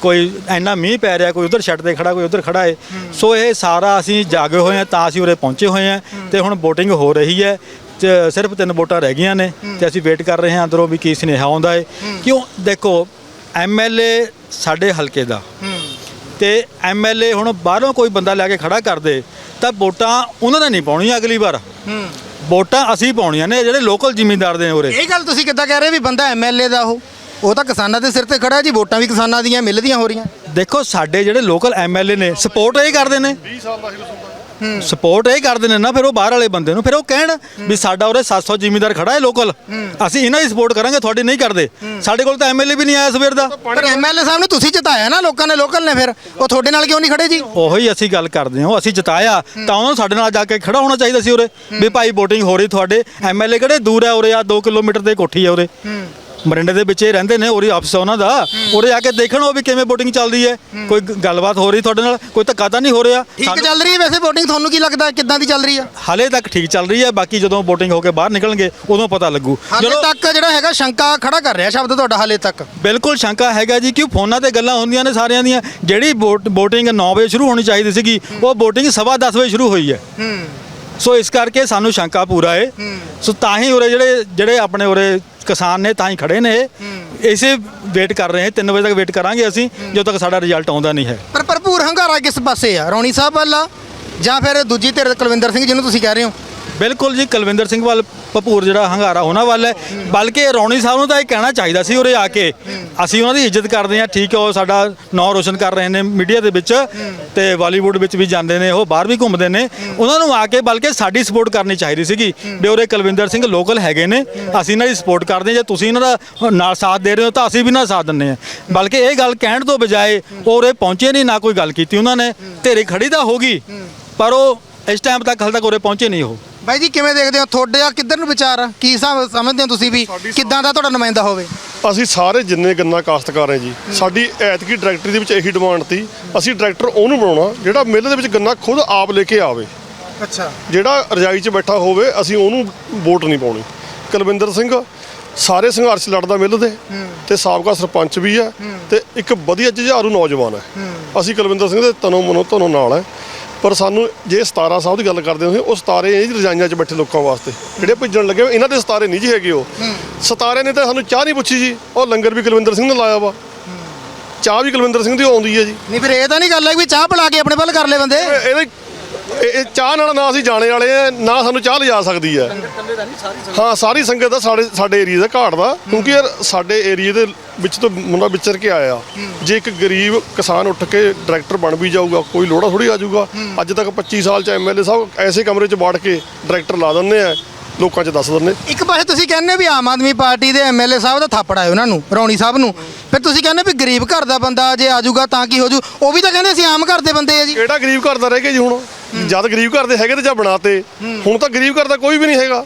ਕੋਈ ਇੰਨਾ ਮੀਂਹ ਪੈ ਰਿਹਾ ਕੋਈ ਉਧਰ ਛੱਡ ਤੇ ਖੜਾ ਕੋਈ ਉਧਰ ਖੜਾ ਹੈ। ਸੋ ਇਹ ਸਾਰਾ ਅਸੀਂ ਜਾਗੇ ਹੋਏ ਹਾਂ ਤਾਂ ਅਸੀਂ ਉਰੇ ਪਹੁੰਚੇ ਹੋਏ ਹਾਂ ਤੇ ਹੁਣ VOTING ਹੋ ਰਹੀ ਹੈ। ਤੇ ਸਿਰਫ ਤਿੰਨ ਵੋਟਾਂ ਰਹਿ ਗਈਆਂ ਨੇ ਤੇ ਅਸੀਂ ਵੇਟ ਕਰ ਰਹੇ ਹਾਂ ਅੰਦਰੋਂ ਵੀ ਕੀ ਸੁਨੇਹਾ ਆਉਂਦਾ ਹੈ। ਕਿਉਂ? ਦੇਖੋ ਐਮਐਲਏ ਸਾਡੇ ਹਲਕੇ ਦਾ। ਤੇ ਐਮਐਲਏ ਹੁਣ ਬਾਹਰੋਂ ਕੋਈ ਬੰਦਾ ਲੈ ਕੇ ਖੜਾ ਕਰਦੇ ਤਾਂ ਵੋਟਾਂ ਉਹਨਾਂ ਨੇ ਨਹੀਂ ਪਾਉਣੀਆਂ ਅਗਲੀ ਵਾਰ। ਵੋਟਾਂ ਅਸੀਂ ਪਾਉਣੀਆਂ ਨੇ ਜਿਹੜੇ ਲੋਕਲ ਜ਼ਿਮੀਂਦਾਰ ਦੇ ਨੇ ਉਰੇ। ਇਹ ਗੱਲ ਤੁਸੀਂ ਕਿੱਦਾਂ ਕਹਿ ਰਹੇ ਵੀ ਬੰਦਾ ਐਮਐਲਏ ਦਾ ਉਹ? ਉਹ ਤਾਂ ਕਿਸਾਨਾਂ ਦੇ ਸਿਰ ਤੇ ਖੜਾ ਜੀ ਵੋਟਾਂ ਵੀ ਕਿਸਾਨਾਂ ਦੀਆਂ ਮਿਲ ਦੀਆਂ ਹੋ ਰਹੀਆਂ। ਦੇਖੋ ਸਾਡੇ ਜਿਹੜੇ ਲੋਕਲ ਐਮਐਲਏ ਨੇ ਸਪੋਰਟ ਇਹ ਕਰਦੇ ਨੇ। 20 ਸਾਲ ਦਾ ਹੀ। ਵਸੂੰਦਾ ਸਪੋਰਟ ਇਹ ਕਰਦੇ ਨੇ ਨਾ ਫਿਰ ਉਹ ਬਾਹਰ ਵਾਲੇ ਬੰਦੇ ਨੂੰ ਫਿਰ ਉਹ ਕਹਿਣ ਵੀ ਸਾਡਾ ਉਰੇ 700 ਜ਼ਿਮੀਂਦਾਰ ਖੜਾ ਹੈ ਲੋਕਲ ਅਸੀਂ ਇਹਨਾਂ ਦੀ ਸਪੋਰਟ ਕਰਾਂਗੇ ਤੁਹਾਡੀ ਨਹੀਂ ਕਰਦੇ। ਸਾਡੇ ਕੋਲ ਤਾਂ ਐਮਐਲਏ ਵੀ ਨਹੀਂ ਆਇਆ ਸਵੇਰ ਦਾ। ਪਰ ਐਮਐਲਏ ਸਾਹਿਬ ਨੂੰ ਤੁਸੀਂ ਜਿਤਾਇਆ ਨਾ ਲੋਕਾਂ ਨੇ ਲੋਕਲ ਨੇ ਫਿਰ। ਉਹ ਤੁਹਾਡੇ ਨਾਲ ਕਿਉਂ ਨਹੀਂ ਖੜੇ ਜੀ? ਉਹੋ ਹੀ ਅਸੀਂ ਗੱਲ ਕਰਦੇ ਹਾਂ ਉਹ ਅਸੀਂ ਜਿਤਾਇਆ। ਤਾਂ ਉਹਨਾਂ ਸਾਡੇ ਨਾਲ ਜਾ ਕੇ ਖੜਾ ਹੋਣਾ ਚਾਹੀਦਾ ਸੀ ਉਰੇ। ਵੀ ਭਾਈ VOTING ਹੋ ਰਹੀ ਤੁਹਾਡੇ। ਐਮਐਲਏ ਕਿਹੜੇ ਦੂਰ ਹੈ ਉਰੇ ਆ 2 ਕਿਲੋਮੀਟਰ ਦੇ ਕੋਠੀ ਹੈ ਉਰੇ। ਮਰਿੰਡੇ ਦੇ ਵਿੱਚ ਹੀ ਰਹਿੰਦੇ ਨੇ ਉਰੇ ਆਫਿਸ ਆ ਉਹਨਾਂ ਦਾ। ਉਰੇ ਆ ਕੇ ਦੇਖਣ ਉਹ ਵੀ ਕਿਵੇਂ VOTING ਚੱਲਦੀ ਹੈ। ਕੋਈ ਗੱਲਬਾਤ ਹੋ ਰਹੀ ਤੁਹਾਡੇ ਨਾਲ ਕੋਈ ਧੱਕਾ ਤਾਂ ਨਹੀਂ ਹੋ ਰਿਹਾ? ਠੀਕ ਚੱਲ ਰਹੀ ਹੈ ਵੈਸੇ VOTING ਤੁਹਾਨੂੰ ਕੀ ਲੱਗਦਾ ਕਿੱਦਾਂ ਦੀ ਚੱਲ ਰਹੀ ਆ ਹਾਲੇ ਤੱਕ ਠੀਕ ਚੱਲ ਰਹੀ ਹੈ ਬਾਕੀ ਜਦੋਂ VOTING ਹੋ ਕੇ ਬਾਹਰ ਨਿਕਲਣਗੇ ਉਦੋਂ ਪਤਾ ਲੱਗੂ। ਹਾਲੇ ਤੱਕ ਜਿਹੜਾ ਹੈਗਾ ਸ਼ੰਕਾ ਖੜਾ ਕਰ ਰਿਹਾ ਸ਼ਬਦ ਤੁਹਾਡਾ ਹਾਲੇ ਤੱਕ। ਬਿਲਕੁਲ ਸ਼ੰਕਾ ਹੈਗਾ ਜੀ ਕਿ ਫੋਨਾਂ ਤੇ ਗੱਲਾਂ ਹੁੰਦੀਆਂ ਨੇ ਸਾਰਿਆਂ ਦੀਆਂ। ਜਿਹੜੀ VOTING 9 ਵਜੇ ਸ਼ੁਰੂ ਹੋਣੀ ਚਾਹੀਦੀ ਸੀਗੀ ਉਹ VOTING ਸਵਾ 10 ਵਜੇ ਸ਼ੁਰੂ ਹੋਈ ਹੈ। ਸੋ ਇਸ ਕਰਕੇ ਸਾਨੂੰ ਸ਼ੰਕਾ ਪੂਰਾ ਹੈ। ਸੋ ਤਾਂ ਹੀ ਉਰੇ ਜਿਹੜੇ ਜਿਹੜੇ ਆਪਣੇ ਉਰੇ ਕਿਸਾਨ ਨੇ ਤਾਂ ਹੀ ਖੜੇ ਨੇ। ਇਸੇ ਵੇਟ ਕਰ ਰਹੇ ਹਾਂ 3 ਵਜੇ ਤੱਕ ਵੇਟ ਕਰਾਂਗੇ ਅਸੀਂ ਜਦੋਂ ਤੱਕ ਸਾਡਾ ਰਿਜ਼ਲਟ ਆਉਂਦਾ ਨਹੀਂ ਹੈ। ਪਰ ਭਰਪੂਰ ਹੰਗਾਰਾ ਕਿਸ ਪਾਸੇ ਆ? ਰੌਣੀ ਸਾਹਿਬ ਵੱਲ ਜਾਂ ਫਿਰ ਦੂਜੀ ਧਿਰ ਕੁਲਵਿੰਦਰ ਸਿੰਘ ਜਿਹਨੂੰ ਤੁਸੀਂ ਕਹਿ ਰਹੇ ਹੋ? ਬਿਲਕੁਲ ਜੀ, ਕੁਲਵਿੰਦਰ ਸਿੰਘ ਵੱਲ ਭਪੂਰ ਜਿਹੜਾ ਹੰਗਾਰਾ ਉਹਨਾਂ ਵੱਲ ਹੈ। ਬਲਕਿ ਰੌਣੀ ਸਾਹਿਬ ਨੂੰ ਤਾਂ ਇਹ ਕਹਿਣਾ ਚਾਹੀਦਾ ਸੀ ਉਰੇ ਆ ਕੇ, ਅਸੀਂ ਉਹਨਾਂ ਦੀ ਇੱਜ਼ਤ ਕਰਦੇ ਹਾਂ, ਠੀਕ ਹੈ, ਉਹ ਸਾਡਾ ਨਾਂ ਰੋਸ਼ਨ ਕਰ ਰਹੇ ਨੇ ਮੀਡੀਆ ਦੇ ਵਿੱਚ ਤੇ ਬਾਲੀਵੁੱਡ ਵਿੱਚ ਵੀ ਜਾਂਦੇ ਨੇ, ਉਹ ਬਾਹਰ ਵੀ ਘੁੰਮਦੇ ਨੇ। ਉਹਨਾਂ ਨੂੰ ਆ ਕੇ ਬਲਕਿ ਸਾਡੀ ਸਪੋਰਟ ਕਰਨੀ ਚਾਹੀਦੀ ਸੀਗੀ ਵੀ ਉਰੇ ਕੁਲਵਿੰਦਰ ਸਿੰਘ ਲੋਕਲ ਹੈਗੇ ਨੇ, ਅਸੀਂ ਇਹਨਾਂ ਦੀ ਸਪੋਰਟ ਕਰਦੇ ਜੇ ਤੁਸੀਂ ਇਹਨਾਂ ਦਾ ਨਾਲ ਸਾਥ ਦੇ ਰਹੇ ਹੋ ਤਾਂ ਅਸੀਂ ਵੀ ਨਾਲ ਸਾਥ ਦਿੰਨੇ ਆ ਬਲਕਿ ਇਹ ਗੱਲ ਕਹਿਣ ਤੋਂ ਬਜਾਏ ਉਹ ਉਰੇ ਪਹੁੰਚੇ ਨਹੀਂ, ਨਾ ਕੋਈ ਗੱਲ ਕੀਤੀ ਉਹਨਾਂ ਨੇ। ਧੇਰੇ ਖੜੀ ਤਾਂ ਹੋ ਗਈ, ਪਰ ਉਹ ਇਸ ਟਾਈਮ ਤੱਕ ਹਾਲੇ ਤੱਕ ਉਰੇ ਪਹੁੰਚੇ ਨਹੀਂ ਉਹ। ਬਾਈ ਜੀ ਕਿਵੇਂ ਦੇਖਦੇ ਹੋ? ਤੁਹਾਡੇ ਆ ਕਿੱਧਰ ਨੂੰ ਵਿਚਾਰ ਆ? ਕੀ ਹਿਸਾਬ ਸਮਝਦੇ ਹੋ ਤੁਸੀਂ ਵੀ ਕਿੱਦਾਂ ਦਾ ਤੁਹਾਡਾ ਨੁਮਾਇੰਦਾ ਹੋਵੇ? ਅਸੀਂ ਸਾਰੇ ਜਿੰਨੇ ਗੰਨਾ ਕਾਸ਼ਤਕਾਰ ਹਾਂ ਜੀ ਸਾਡੀ ਐਤਕੀ ਡਾਇਰੈਕਟਰੀ ਦੇ ਵਿੱਚ ਇਹੀ ਡਿਮਾਂਡ ਤੀ ਅਸੀਂ ਡਾਇਰੈਕਟਰ ਉਹਨੂੰ ਬਣਾਉਣਾ ਜਿਹੜਾ ਮਿੱਲ ਦੇ ਵਿੱਚ ਗੰਨਾ ਖੁਦ ਆਪ ਲੈ ਕੇ ਆਵੇ। ਅੱਛਾ। ਜਿਹੜਾ ਰਜਾਈ 'ਚ ਬੈਠਾ ਹੋਵੇ ਅਸੀਂ ਉਹਨੂੰ ਵੋਟ ਨਹੀਂ ਪਾਉਣੀ। ਕੁਲਵਿੰਦਰ ਸਿੰਘ ਸਾਰੇ ਸੰਘਰਸ਼ ਲੜਦਾ ਮਿੱਲ ਦੇ ਤੇ ਸਾਬਕਾ ਸਰਪੰਚ ਵੀ ਹੈ ਤੇ ਇੱਕ ਵਧੀਆ ਜੁਝਾਰੂ ਨੌਜਵਾਨ ਹੈ। ਅਸੀਂ ਕੁਲਵਿੰਦਰ ਸਿੰਘ ਦੇ ਤਨੋਂ ਮਨੋਂ ਧਨੋਂ ਨਾਲ ਹੈ। ਪਰ ਸਾਨੂੰ ਜੇ 17 ਸਾਹਿਬ ਦੀ ਗੱਲ ਕਰਦੇ ਹਾਂ ਉਹ 17 ਇਹ ਰਜਾਈਆਂ 'ਚ ਬੈਠੇ ਲੋਕਾਂ ਵਾਸਤੇ। ਜਿਹੜੇ ਭੱਜਣ ਲੱਗੇ ਇਹਨਾਂ ਦੇ 17 ਨਹੀਂ ਜੀ ਹੈਗੇ ਉਹ। 17 ਨੇ ਤਾਂ ਸਾਨੂੰ ਚਾਹ ਨਹੀਂ ਪੁੱਛੀ ਜੀ। ਉਹ ਲੰਗਰ ਵੀ ਕੁਲਵਿੰਦਰ ਸਿੰਘ ਨੇ ਲਾਇਆ ਵਾ। ਚਾਹ ਵੀ ਕੁਲਵਿੰਦਰ ਸਿੰਘ ਦੀ ਆਉਂਦੀ ਹੈ ਜੀ। ਨਹੀਂ ਫਿਰ ਇਹ ਤਾਂ ਨਹੀਂ ਗੱਲ ਹੈ ਵੀ ਚਾਹ ਪਿਲਾ ਕੇ ਆਪਣੇ ਵੱਲ ਕਰ ਲੈ ਬੰਦੇ। ਇਹ- ਇਹਦੇ ਇਹ ਇਹ ਚਾਹ ਨਾਲ ਨਾ ਅਸੀਂ ਜਾਣੇ ਵਾਲੇ ਆ ਨਾ ਸਾਨੂੰ ਚਾਹ ਲਿਜਾ ਸਕਦੀ ਹੈ। ਹਾਂ ਸਾਰੀ ਸੰਗਤ ਦਾ ਸਾਡੇ ਸਾਡੇ ਏਰੀਆ ਦਾ ਘਾਟ ਦਾ ਕਿਉਂਕਿ ਯਾਰ ਸਾਡੇ ਏਰੀਆ ਦੇ ਵਿੱਚ ਤੋਂ ਮੁੰਡਾ ਵਿਚਰ ਕੇ ਆਇਆ। ਜੇ ਇੱਕ ਗਰੀਬ ਕਿਸਾਨ ਉੱਠ ਕੇ ਡਾਇਰੈਕਟਰ ਬਣ ਵੀ ਜਾਊਗਾ ਕੋਈ ਲੋੜਾ ਥੋੜੀ ਆ ਜਾਊਗਾ। ਅੱਜ ਤੱਕ 25 ਸਾਲ ਚ ਐਮਐਲਏ ਸਾਹਿਬ ਐਸੇ ਕਮਰੇ 'ਚ ਵੜ ਕੇ ਡਾਇਰੈਕਟਰ ਲਾ ਦਿੰਦੇ ਆ ਲੋਕਾਂ 'ਚ ਦੱਸ ਦਿੰਦੇ। ਇੱਕ ਪਾਸੇ ਤੁਸੀਂ ਕਹਿੰਦੇ ਹੋ ਵੀ ਆਮ ਆਦਮੀ ਪਾਰਟੀ ਦੇ ਐਮਐਲਏ ਸਾਹਿਬ ਦਾ ਥਾਪੜਾ ਹੈ ਉਹਨਾਂ ਨੂੰ ਰੌਣੀ ਸਾਹਿਬ ਨੂੰ। ਫਿਰ ਤੁਸੀਂ ਕਹਿੰਦੇ ਵੀ ਗਰੀਬ ਘਰ ਦਾ ਬੰਦਾ ਜੇ ਆ ਜਾਊਗਾ ਤਾਂ ਕੀ ਹੋ ਜੂ ਉਹ ਵੀ ਤਾਂ ਕਹਿੰਦੇ ਅਸੀਂ ਆਮ ਘਰ ਦੇ ਬੰਦੇ ਆ ਜੀ। ਕਿਹੜਾ ਗਰੀਬ ਘਰ ਦਾ ਰਹਿ ਗਿਆ ਜੀ ਹੁਣ? ਜਦ ਗਰੀਬ ਘਰ ਦੇ ਹੈਗੇ ਤੇ ਜਾਂ ਬਣਾਤੇ ਹੁਣ ਤਾਂ ਗਰੀਬ ਘਰ ਦਾ ਕੋਈ ਵੀ ਨਹੀਂ ਹੈਗਾ।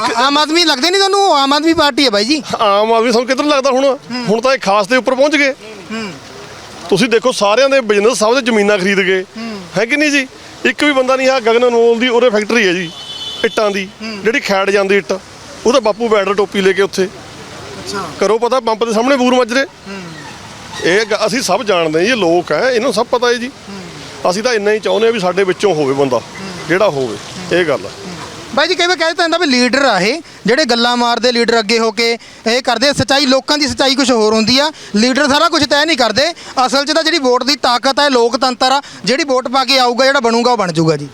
ਆ- ਆਮ ਆਦਮੀ ਲੱਗਦੇ ਨਹੀਂ ਤੁਹਾਨੂੰ? ਉਹ ਆਮ ਆਦਮੀ ਪਾਰਟੀ ਹੈ ਬਾਈ ਜੀ। ਆਮ ਆਦਮੀ ਸਾਨੂੰ ਕਿੱਧਰ ਲੱਗਦਾ ਹੁਣ? ਹੁਣ ਤਾਂ ਇਹ ਖਾਸ ਦੇ ਉੱਪਰ ਪਹੁੰਚ ਗਏ। ਤੁਸੀਂ ਦੇਖੋ ਸਾਰਿਆਂ ਦੇ ਬਿਜ਼ਨਸ ਸਭ ਦੇ ਜ਼ਮੀਨਾਂ ਖਰੀਦ ਗਏ। ਹੈ ਕਿ ਨਹੀਂ ਜੀ? ਇੱਕ ਵੀ ਬੰਦਾ ਨਹੀਂ ਆ ਗਗਨ ਅਨਮੋਲ ਦੀ ਉਹਦੇ ਫੈਕਟਰੀ ਹੈ ਜੀ ਇੱਟਾਂ ਦੀ। ਜਿਹੜੀ ਖੈੜ ਜਾਂਦੀ ਇੱਟ ਉਹਦਾ ਬਾਪੂ ਬੈਡਰ ਟੋਪੀ ਲੈ ਕੇ ਉੱਥੇ। ਅੱਛਾ। ਕਰੋ ਪਤਾ ਪੰਪ ਦੇ ਸਾਹਮਣੇ ਬੂਰ ਮੱਜਰੇ ਇਹ ਗ- ਅਸੀਂ ਸਭ ਜਾਣਦੇ ਹਾਂ ਜੀ ਇਹ ਲੋਕ ਹੈ ਇਹਨਾਂ ਸਭ ਪਤਾ ਹੈ ਜੀ। ਅਸੀਂ ਤਾਂ ਇੰਨਾ ਹੀ ਚਾਹੁੰਦੇ ਹਾਂ ਵੀ ਸਾਡੇ ਵਿੱਚੋਂ ਹੋਵੇ ਬੰਦਾ ਜਿਹੜਾ ਹੋਵੇ ਇਹ ਗੱਲ ਆ। ਬਾਈ ਜੀ ਕਈ ਵਾਰ ਕਹਿ ਦਿੱਤਾ ਜਾਂਦਾ ਵੀ ਲੀਡਰ ਆ ਇਹ ਜਿਹੜੇ ਗੱਲਾਂ ਮਾਰਦੇ ਲੀਡਰ ਅੱਗੇ ਹੋ ਕੇ ਇਹ ਕਰਦੇ ਸੱਚਾਈ ਲੋਕਾਂ ਦੀ ਸੱਚਾਈ ਕੁਝ ਹੋਰ ਹੁੰਦੀ ਆ। ਲੀਡਰ ਸਾਰਾ ਕੁਝ ਤੈਅ ਨਹੀਂ ਕਰਦੇ ਅਸਲ 'ਚ ਤਾਂ ਜਿਹੜੀ ਵੋਟ ਦੀ ਤਾਕਤ ਹੈ ਲੋਕਤੰਤਰ ਆ ਜਿਹੜੀ ਵੋਟ ਪਾ ਕੇ ਆਊਗਾ ਜਿਹੜਾ ਬਣੂਗਾ ਉਹ ਬਣ ਜਾਊਗਾ ਜੀ।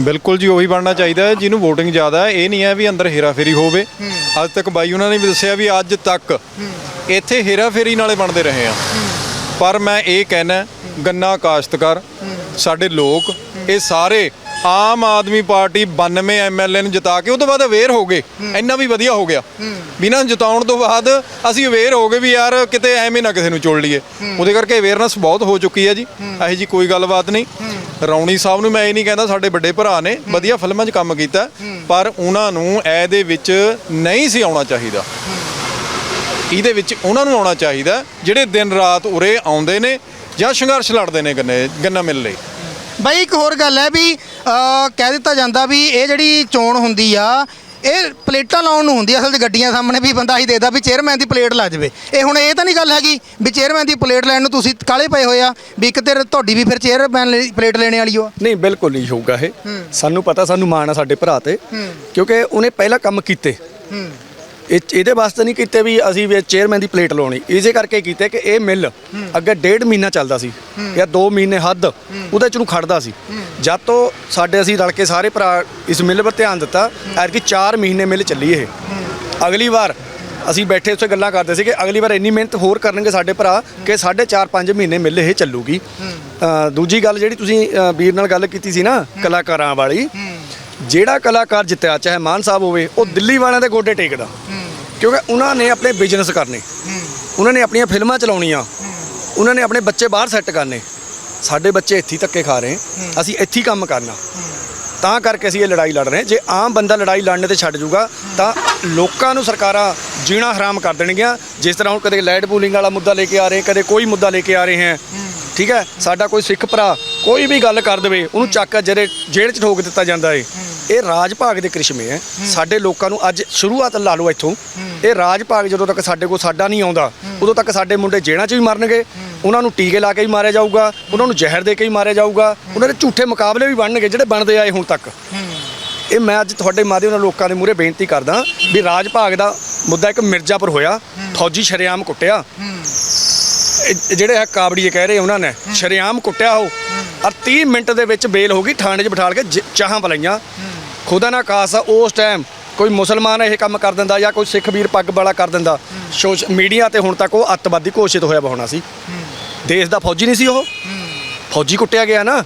ਬਿਲਕੁਲ ਜੀ ਉਹੀ ਬਣਨਾ ਚਾਹੀਦਾ ਹੈ ਜਿਹਨੂੰ VOTING ਜ਼ਿਆਦਾ ਹੈ ਇਹ ਨਹੀਂ ਹੈ ਵੀ ਅੰਦਰ ਹੇਰਾਫੇਰੀ ਹੋਵੇ। ਅੱਜ ਤੱਕ ਬਾਈ ਉਹਨਾਂ ਨੇ ਵੀ ਦੱਸਿਆ ਵੀ ਅੱਜ ਤੱਕ ਇੱਥੇ ਹੇਰਾਫੇਰੀ ਨਾਲੇ ਬਣਦੇ ਰਹੇ ਆ। ਪਰ ਮੈਂ ਇਹ ਕਹਿਣਾ ਗੰਨਾ ਕਾਸ਼ਤਕਾਰ ਸਾਡੇ ਲੋਕ, ਇਹ ਸਾਰੇ ਆਮ ਆਦਮੀ ਪਾਰਟੀ 92 ਐਮਐਲਏ ਨੂੰ ਜਿਤਾ ਕੇ, ਉਹ ਤੋਂ ਬਾਅਦ ਅਵੇਅਰ ਹੋ ਗਏ। ਇੰਨਾ ਵੀ ਵਧੀਆ ਹੋ ਗਿਆ। ਬਿਨਾਂ ਜਿਤਾਉਣ ਤੋਂ ਬਾਅਦ ਅਸੀਂ ਅਵੇਅਰ ਹੋ ਗਏ ਵੀ ਯਾਰ ਕਿਤੇ ਐਵੇਂ ਨਾ ਕਿਸੇ ਨੂੰ ਚੁਣ ਲਈਏ। ਉਹਦੇ ਕਰਕੇ ਅਵੇਅਰਨੈਸ ਬਹੁਤ ਹੋ ਚੁੱਕੀ ਹੈ ਜੀ। ਇਹੋ ਜੀ ਕੋਈ ਗੱਲਬਾਤ ਨਹੀਂ। ਰੌਣੀ ਸਾਹਿਬ ਨੂੰ ਮੈਂ ਇਹ ਨਹੀਂ ਕਹਿੰਦਾ, ਸਾਡੇ ਵੱਡੇ ਭਰਾ ਨੇ ਵਧੀਆ ਫਿਲਮਾਂ 'ਚ ਕੰਮ ਕੀਤਾ। ਪਰ ਉਹਨਾਂ ਨੂੰ ਇਹਦੇ ਵਿੱਚ ਨਹੀਂ ਸੀ ਆਉਣਾ ਚਾਹੀਦਾ। ਇਹਦੇ ਵਿੱਚ ਉਹਨਾਂ ਨੂੰ ਆਉਣਾ ਚਾਹੀਦਾ, ਜਿਹੜੇ ਦਿਨ ਰਾਤ ਉਰੇ ਆਉਂਦੇ ਨੇ ਜਾਂ ਸੰਘਰਸ਼ ਲੜਦੇ ਨੇ ਗੰਨੇ ਗੰਨਾ ਮਿਲ ਲਈ। ਬਾਈ ਇੱਕ ਹੋਰ ਗੱਲ ਹੈ ਵੀ ਅਹ, ਕਹਿ ਦਿੱਤਾ ਜਾਂਦਾ ਵੀ ਇਹ ਜਿਹੜੀ ਚੋਣ ਹੁੰਦੀ ਆ ਇਹ ਪਲੇਟਾਂ ਲਾਉਣ ਨੂੰ ਹੁੰਦੀ ਆ ਅਸਲ 'ਚ ਗੱਡੀਆਂ ਸਾਹਮਣੇ ਵੀ ਬੰਦਾ ਹੀ ਦੇਦਾ ਵੀ ਚੇਅਰਮੈਨ ਦੀ ਪਲੇਟ ਲਾ ਜਾਵੇ। ਇਹ ਹੁਣ ਇਹ ਤਾਂ ਨਹੀਂ ਗੱਲ ਹੈਗੀ ਵੀ ਚੇਅਰਮੈਨ ਦੀ ਪਲੇਟ ਲੈਣ ਨੂੰ ਤੁਸੀਂ ਕਾਲੇ ਪਏ ਹੋਏ ਆ ਵੀ ਇੱਕ ਤੇ ਤੁਹਾਡੀ ਵੀ ਫਿਰ ਚੇਅਰਮੈਨ ਲਈ ਪਲੇਟ ਲੈਣੇ ਵਾਲੀ ਓ ਨਹੀਂ ਬਿਲਕੁਲ ਨਹੀਂ ਹੋਊਗਾ ਇਹ। ਸਾਨੂੰ ਪਤਾ ਸਾਨੂੰ ਮਾਣ ਆ ਸਾਡੇ ਭਰਾ ਤੇ ਕਿਉਂਕਿ ਉਹਨੇ ਪਹਿਲਾਂ ਕੰਮ ਕੀਤੇ। ਇਹ ਇਹਦੇ ਵਾਸਤੇ ਨਹੀਂ ਕੀਤੇ ਵੀ ਅਸੀਂ ਵੀ ਚੇਅਰਮੈਨ ਦੀ ਪਲੇਟ ਲਾਉਣੀ। ਇਸੇ ਕਰਕੇ ਕੀਤੇ ਕਿ ਇਹ ਮਿਲ ਅੱਗੇ ਡੇਢ ਮਹੀਨਾ ਚੱਲਦਾ ਸੀ ਜਾਂ 2 ਮਹੀਨੇ ਹੱਦ ਉਹਦੇ ਚ ਨੂੰ ਖੜਦਾ ਸੀ। ਜਦ ਤੋਂ ਸਾਡੇ ਅਸੀਂ ਰਲ ਕੇ ਸਾਰੇ ਭਰਾ ਇਸ ਮਿਲ 'ਤੇ ਧਿਆਨ ਦਿੱਤਾ, ਐਤਕੀ 4 ਮਹੀਨੇ ਮਿਲ ਚੱਲੀ ਇਹ। ਅਗਲੀ ਵਾਰ ਅਸੀਂ ਬੈਠੇ ਉੱਥੇ ਗੱਲਾਂ ਕਰਦੇ ਸੀ ਕਿ ਅਗਲੀ ਵਾਰ ਇੰਨੀ ਮਿਹਨਤ ਹੋਰ ਕਰਨਗੇ ਸਾਡੇ ਭਰਾ ਕਿ ਸਾਢੇ 4-5 ਮਹੀਨੇ ਮਿਲ ਇਹ ਚੱਲੂਗੀ। ਦੂਜੀ ਗੱਲ ਜਿਹੜੀ ਤੁਸੀਂ ਵੀਰ ਨਾਲ ਗੱਲ ਕੀਤੀ ਸੀ ਨਾ, ਕਲਾਕਾਰਾਂ ਵਾਲੀ, ਜਿਹੜਾ ਕਲਾਕਾਰ ਜਿੱਤਿਆ, ਚਾਹੇ ਮਾਨ ਸਾਹਿਬ ਹੋਵੇ, ਉਹ ਦਿੱਲੀ ਵਾਲਿਆਂ ਦੇ ਗੋਡੇ ਟੇਕਦਾ। ਕਿਉਂਕਿ ਉਹਨਾਂ ਨੇ ਆਪਣੇ ਬਿਜ਼ਨਸ ਕਰਨੇ। ਉਹਨਾਂ ਨੇ ਆਪਣੀਆਂ ਫਿਲਮਾਂ ਚਲਾਉਣੀਆਂ। ਉਹਨਾਂ ਨੇ ਆਪਣੇ ਬੱਚੇ ਬਾਹਰ ਸੈੱਟ ਕਰਨੇ। ਸਾਡੇ ਬੱਚੇ ਇੱਥੇ ਧੱਕੇ ਖਾ ਰਹੇ ਅਸੀਂ ਇੱਥੇ ਕੰਮ ਕਰਨਾ। ਤਾਂ ਕਰਕੇ ਅਸੀਂ ਇਹ ਲੜਾਈ ਲੜ ਰਹੇ ਜੇ ਆਮ ਬੰਦਾ ਲੜਾਈ ਲੜਨ ਤੇ ਛੱਡ ਜੂਗਾ ਤਾਂ ਲੋਕਾਂ ਨੂੰ ਸਰਕਾਰਾਂ ਜੀਣਾ ਹਰਾਮ ਕਰ ਦੇਣਗੀਆਂ। ਜਿਸ ਤਰ੍ਹਾਂ ਹੁਣ ਕਦੇ ਲਾਈਟ ਪੂਲਿੰਗ ਵਾਲਾ ਮੁੱਦਾ ਲੈ ਕੇ ਆ ਰਹੇ, ਕਦੇ ਕੋਈ ਮੁੱਦਾ ਲੈ ਕੇ ਆ ਰਹੇ ਹੈ। ਠੀਕ ਹੈ? ਸਾਡਾ ਕੋਈ ਸਿੱਖ ਭਰਾ ਕੋਈ ਵੀ ਗੱਲ ਕਰ ਦੇਵੇ, ਉਹਨੂੰ ਚੱਕ ਜਿਹੜੇ ਜੇਲ੍ਹ 'ਚ ਠੋਕ ਦਿੱਤਾ ਜਾਂਦਾ ਏ। ਇਹ ਰਾਜ ਭਾਗ ਦੇ ਕ੍ਰਿਸ਼ਮੇ ਹੈ। ਸਾਡੇ ਲੋਕਾਂ ਨੂੰ ਅੱਜ ਸ਼ੁਰੂਆਤ ਲਾ ਲਓ ਇੱਥੋਂ। ਇਹ ਰਾਜ ਭਾਗ ਜਦੋਂ ਤੱਕ ਸਾਡੇ ਕੋਲ ਸਾਡਾ ਨਹੀਂ ਆਉਂਦਾ, ਉਦੋਂ ਤੱਕ ਸਾਡੇ ਮੁੰਡੇ ਜੇਲ੍ਹਾਂ 'ਚ ਵੀ ਮਰਨਗੇ। ਉਹਨਾਂ ਨੂੰ ਟੀਕੇ ਲਾ ਕੇ ਹੀ ਮਾਰਿਆ ਜਾਊਗਾ, ਉਹਨਾਂ ਨੂੰ ਜ਼ਹਿਰ ਦੇ ਕੇ ਹੀ ਮਾਰਿਆ ਜਾਊਗਾ, ਉਹਨਾਂ ਦੇ ਝੂਠੇ ਮੁਕਾਬਲੇ ਵੀ ਬਣਨਗੇ ਜਿਹੜੇ ਬਣਦੇ ਆਏ ਹੁਣ ਤੱਕ। ਇਹ ਮੈਂ ਅੱਜ ਤੁਹਾਡੇ ਮਾਧਿਅਮ ਨਾਲ ਲੋਕਾਂ ਦੇ ਮੂਹਰੇ ਬੇਨਤੀ ਕਰਦਾ ਵੀ ਰਾਜ ਭਾਗ ਦਾ ਮੁੱਦਾ ਇੱਕ ਮਿਰਜ਼ਾਪੁਰ ਹੋਇਆ, ਫੌਜੀ ਸ਼ਰੇਆਮ ਕੁੱਟਿਆ। ਜਿਹੜੇ ਆ ਕਾਬੜੀਏ ਕਹਿ ਰਹੇ ਉਹਨਾਂ ਨੇ, ਸ਼ਰੇਆਮ ਕੁੱਟਿਆ ਉਹ। ਔਰ 30 ਮਿੰਟ ਦੇ ਵਿੱਚ ਬੇਲ ਹੋ ਗਈ, ਥਾਣੇ 'ਚ ਬਿਠਾਲ ਕੇ ਜ- ਚਾਹਾਂ ਪਲਾਈਆਂ ਖੁਦਾ ਨਾ ਖਾਸਾ ਉਸ ਟਾਈਮ ਕੋਈ ਮੁਸਲਮਾਨ ਇਹ ਕੰਮ ਕਰ ਦਿੰਦਾ ਜਾਂ ਕੋਈ ਸਿੱਖ ਵੀਰ ਪੱਗ ਵਾਲਾ ਕਰ ਦਿੰਦਾ, ਸੋਸ਼, ਮੀਡੀਆ ਤੇ ਹੁਣ ਤੱਕ ਉਹ ਅੱਤਵਾਦੀ ਘੋਸ਼ਿਤ ਹੋਇਆ ਹੋਣਾ ਸੀ। ਦੇਸ਼ ਦਾ ਫੌਜੀ ਨਹੀਂ ਸੀ ਉਹ। ਫੌਜੀ ਕੁੱਟਿਆ ਗਿਆ ਨਾ।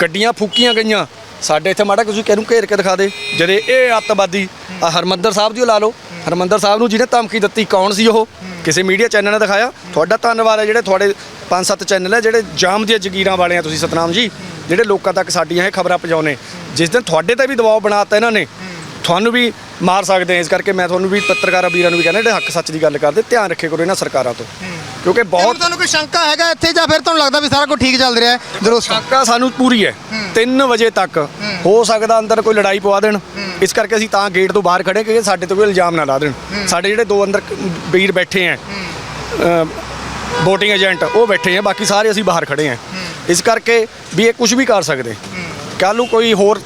ਗੱਡੀਆਂ ਫੂਕੀਆਂ ਗਈਆਂ। ਸਾਡੇ ਇੱਥੇ ਮਾੜਾ ਤੁਸੀਂ ਕਿਹਨੂੰ ਘੇਰ ਕੇ ਦਿਖਾ ਦੇ ਜਦੇ ਇਹ ਅੱਤਵਾਦੀ ਆ ਹਰਮੰਦਰ ਸਾਹਿਬ ਦੀ ਓ ਲਾ ਲਓ। ਹਰਮੰਦਰ ਸਾਹਿਬ ਨੂੰ ਜਿਹਨੇ ਧਮਕੀ ਦਿੱਤੀ, ਕੌਣ ਸੀ ਉਹ? ਕਿਸੇ ਮੀਡੀਆ ਚੈਨਲ ਨੇ ਦਿਖਾਇਆ। ਤੁਹਾਡਾ ਧੰਨਵਾਦ ਹੈ ਜਿਹੜੇ ਤੁਹਾਡੇ ਪੰਜ ਸੱਤ ਚੈਨਲ ਹੈ, ਜਿਹੜੇ ਜਾਮ ਦੀਆਂ ਜਗੀਰਾਂ ਵਾਲੇ ਆ ਤੁਸੀਂ, ਸਤਨਾਮ ਜੀ। ਜਿਹੜੇ ਲੋਕਾਂ ਤੱਕ ਸਾਡੀਆਂ ਇਹ ਖਬਰਾਂ ਪਹੁੰਚਾਉਣੇ ਜਿਸ ਦਿਨ ਤੁਹਾਡੇ ਤੇ ਵੀ ਦਬਾਅ ਬਣਾਤਾ ਇਹਨਾਂ ਨੇ ਤੁਹਾਨੂੰ ਵੀ ਮਾਰ ਸਕਦੇ ਆ। ਇਸ ਕਰਕੇ ਮੈਂ ਤੁਹਾਨੂੰ ਵੀ ਪੱਤਰਕਾਰਾਂ ਵੀਰਾਂ ਨੂੰ ਵੀ ਕਹਿੰਦਾ ਜਿਹੜੇ ਹੱਕ ਸੱਚ ਦੀ ਗੱਲ ਕਰਦੇ ਧਿਆਨ ਰੱਖੇ ਕਰੋ ਇਹਨਾਂ ਸਰਕਾਰਾਂ ਤੋਂ। ਕਿਉਂਕਿ ਬਹੁਤ ਤੁਹਾਨੂੰ ਕੋਈ ਸ਼ੰਕਾ ਹੈਗਾ ਇੱਥੇ ਜਾਂ ਫਿਰ ਤੁਹਾਨੂੰ ਲੱਗਦਾ ਵੀ ਸਾਰਾ ਕੁਝ ਠੀਕ ਚੱਲ ਰਿਹਾ ਹੈ? ਦਰੁਸਤ। ਸ਼ੰਕਾ ਸਾਨੂੰ ਪੂਰੀ ਹੈ। 3 ਵਜੇ ਤੱਕ ਹੋ। ਸਕਦਾ ਅੰਦਰ ਕੋਈ ਲੜਾਈ ਪਵਾ ਦੇਣ। ਇਸ ਕਰਕੇ ਅਸੀਂ ਤਾਂ ਗੇਟ ਤੋਂ ਬਾਹਰ ਖੜੇ ਕਿ ਸਾਡੇ ਤੇ ਕੋਈ ਇਲਜ਼ਾਮ ਨਾ ਲਾ ਦੇਣ। ਸਾਡੇ ਜਿਹੜੇ ਦੋ ਅੰਦਰ ਵੀਰ ਬੈਠੇ ਆ VOTING ਏਜੰਟ ਉਹ ਬੈਠੇ ਆ ਬਾਕੀ ਸਾਰੇ ਅਸੀਂ ਬਾਹਰ ਖੜੇ ਆ ਇਸ ਕਰਕੇ ਵੀ ਇਹ ਕੁਝ ਵੀ ਕਰ ਸਕਦੇ। ਕੱਲ੍ਹ ਨੂੰ ਕੋਈ ਹੋਰ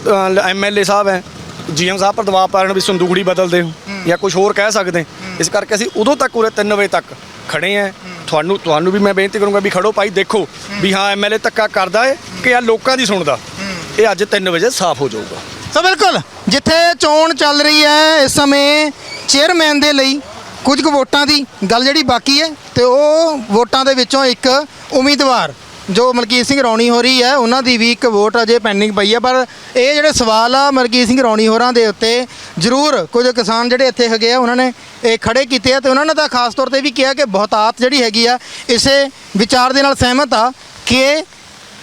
ਐਮਐਲਏ ਸਾਹਿਬ ਹੈ ਜੀਐਮ ਸਾਹਿਬ ਪਰ ਦਬਾਅ ਪਾਣ ਵੀ ਸੰਦੂਕੜੀ ਬਦਲਦੇ ਹੋ ਜਾਂ ਕੁਝ ਹੋਰ ਕਹਿ ਸਕਦੇ। ਇਸ ਕਰਕੇ ਅਸੀਂ ਉਦੋਂ ਤੱਕ, ਉਰੇ 3 ਵਜੇ ਤੱਕ ਖੜੇ ਆ ਤੁਹਾਨੂੰ ਤੁਹਾਨੂੰ ਵੀ ਮੈਂ ਬੇਨਤੀ ਕਰੂੰਗਾ ਵੀ ਖੜੋ ਭਾਈ, ਦੇਖੋ ਵੀ ਹਾਂ ਐਮਐਲਏ ਧੱਕਾ ਕਰਦਾ ਹੈ ਕਿ ਆ ਲੋਕਾਂ ਦੀ ਸੁਣਦਾ। ਇਹ ਅੱਜ 3 ਵਜੇ ਸਾਫ਼ ਹੋ ਜਾਊਗਾ। ਸੋ ਬਿਲਕੁਲ, ਜਿੱਥੇ ਚੋਣ ਚੱਲ ਰਹੀ ਹੈ ਇਸ ਸਮੇਂ ਚੇਅਰਮੈਨ ਦੇ ਲਈ ਕੁਝ ਕੁ ਵੋਟਾਂ ਦੀ ਗੱਲ ਜਿਹੜੀ ਬਾਕੀ ਹੈ ਤੇ ਉਹ ਵੋਟਾਂ ਦੇ ਵਿੱਚੋਂ ਇੱਕ ਉਮੀਦਵਾਰ ਜੋ ਮਲਕੀਤ ਸਿੰਘ ਰੌਣੀ ਹੋ ਰਹੀ ਹੈ, ਉਹਨਾਂ ਦੀ ਵੀ ਇੱਕ ਵੋਟ ਅਜੇ ਪੈਂਡਿੰਗ ਪਈ ਹੈ, ਪਰ ਇਹ ਜਿਹੜੇ ਸਵਾਲ ਆ ਮਲਕੀਤ ਸਿੰਘ ਰੌਣੀ ਹੋਰਾਂ ਦੇ ਉੱਤੇ, ਜ਼ਰੂਰ ਕੁਝ ਕਿਸਾਨ ਜਿਹੜੇ ਇੱਥੇ ਹੈਗੇ ਆ, ਉਹਨਾਂ ਨੇ ਇਹ ਖੜੇ ਕੀਤੇ ਆ ਤੇ ਉਹਨਾਂ ਨੇ ਤਾਂ ਖਾਸ ਤੌਰ ਤੇ ਵੀ ਕਿਹਾ ਕਿ ਬਹੁਤਾਤ ਜਿਹੜੀ ਹੈਗੀ ਆ, ਇਸੇ ਵਿਚਾਰ ਦੇ ਨਾਲ ਸਹਿਮਤ ਆ ਕਿ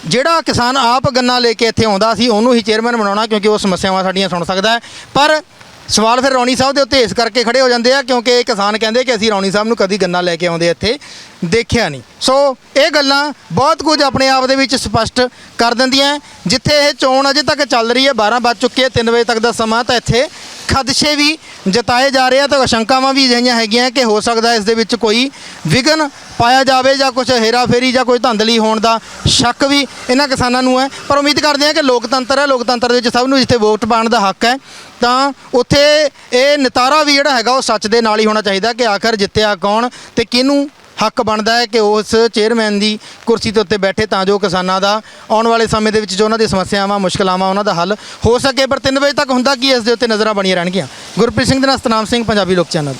ਜਿਹੜਾ ਕਿਸਾਨ ਆਪ ਗੰਨਾ ਲੈ ਕੇ ਇੱਥੇ ਆਉਂਦਾ ਸੀ, ਉਹਨੂੰ ਹੀ ਚੇਅਰਮੈਨ ਬਣਾਉਣਾ, ਕਿਉਂਕਿ ਉਹ ਸਮੱਸਿਆਵਾਂ ਸਾਡੀਆਂ ਸੁਣ ਸਕਦਾ ਹੈ। ਪਰ ਸਵਾਲ ਫਿਰ ਰੌਣੀ ਸਾਹਿਬ ਦੇ ਉੱਤੇ ਇਸ ਕਰਕੇ ਖੜੇ ਹੋ ਜਾਂਦੇ ਆ, ਕਿਉਂਕਿ ਇਹ ਕਿਸਾਨ ਕਹਿੰਦੇ ਕਿ ਅਸੀਂ ਰੌਣੀ ਸਾਹਿਬ ਨੂੰ ਕਦੀ ਗੰਨਾ ਲੈ ਕੇ ਆਉਂਦੇ ਇੱਥੇ ਦੇਖਿਆ ਨਹੀਂ। ਸੋ ਇਹ ਗੱਲਾਂ ਬਹੁਤ ਕੁਝ ਆਪਣੇ ਆਪ ਦੇ ਵਿੱਚ ਸਪਸ਼ਟ ਕਰ ਦਿੰਦੀਆਂ ਜਿੱਥੇ ਇਹ ਚੋਣ ਅਜੇ ਤੱਕ ਚੱਲ ਰਹੀ ਹੈ 12 ਵੱਜ ਚੁੱਕੇ ਹੈ 3 ਵਜੇ ਤੱਕ ਦਾ ਸਮਾਂ, ਤਾਂ ਇੱਥੇ ਖਦਸ਼ੇ ਵੀ ਜਤਾਏ ਜਾ ਰਹੇ ਆ, ਤਾਂ ਸ਼ੰਕਾਵਾਂ ਵੀ ਅਜਿਹੀਆਂ ਹੈਗੀਆਂ ਕਿ ਹੋ ਸਕਦਾ ਇਸ ਦੇ ਵਿੱਚ ਕੋਈ ਵਿਘਨ ਪਾਇਆ ਜਾਵੇ ਜਾਂ ਕੁਝ ਹੇਰਾਫੇਰੀ ਜਾਂ ਕੋਈ ਧੰਦਲੀ ਹੋਣ ਦਾ ਸ਼ੱਕ ਵੀ ਇਹਨਾਂ ਕਿਸਾਨਾਂ ਨੂੰ ਹੈ ਪਰ ਉਮੀਦ ਕਰਦੇ ਹਾਂ ਕਿ ਲੋਕਤੰਤਰ ਹੈ ਲੋਕਤੰਤਰ ਦੇ ਵਿੱਚ ਸਭ ਨੂੰ ਜਿੱਥੇ ਵੋਟ ਪਾਉਣ ਦਾ ਹੱਕ ਹੈ ਤਾਂ ਉੱਥੇ ਇਹ ਨਿਤਾਰਾ ਵੀ ਜਿਹੜਾ ਹੈਗਾ ਉਹ ਸੱਚ ਦੇ ਨਾਲ ਹੀ ਹੋਣਾ ਚਾਹੀਦਾ ਕਿ ਆਖਰ ਜਿੱਤਿਆ ਕੌਣ ਤੇ ਕਿਹਨੂੰ ਹੱਕ ਬਣਦਾ ਹੈ ਕਿ ਉਸ ਚੇਅਰਮੈਨ ਦੀ ਕੁਰਸੀ 'ਤੇ ਉੱਤੇ ਬੈਠੇ ਤਾਂ ਜੋ ਕਿਸਾਨਾਂ ਦਾ ਆਉਣ ਵਾਲੇ ਸਮੇਂ ਦੇ ਵਿੱਚ ਜੋ ਉਹਨਾਂ ਦੀ ਸਮੱਸਿਆਵਾਂ, ਮੁਸ਼ਕਲਾਵਾਂ ਉਹਨਾਂ ਦਾ ਹੱਲ ਹੋ ਸਕੇ। ਪਰ 3 ਵਜੇ ਤੱਕ ਹੁੰਦਾ ਕੀ ਇਸ ਦੇ ਉੱਤੇ ਨਜ਼ਰਾਂ ਬਣੀਆਂ ਰਹਿਣਗੀਆਂ। ਗੁਰਪ੍ਰੀਤ ਸਿੰਘ ਦੇ ਨਾਲ ਸਤਨਾਮ ਸਿੰਘ, ਪੰਜਾਬੀ ਲੋਕ ਚੈਨਲ।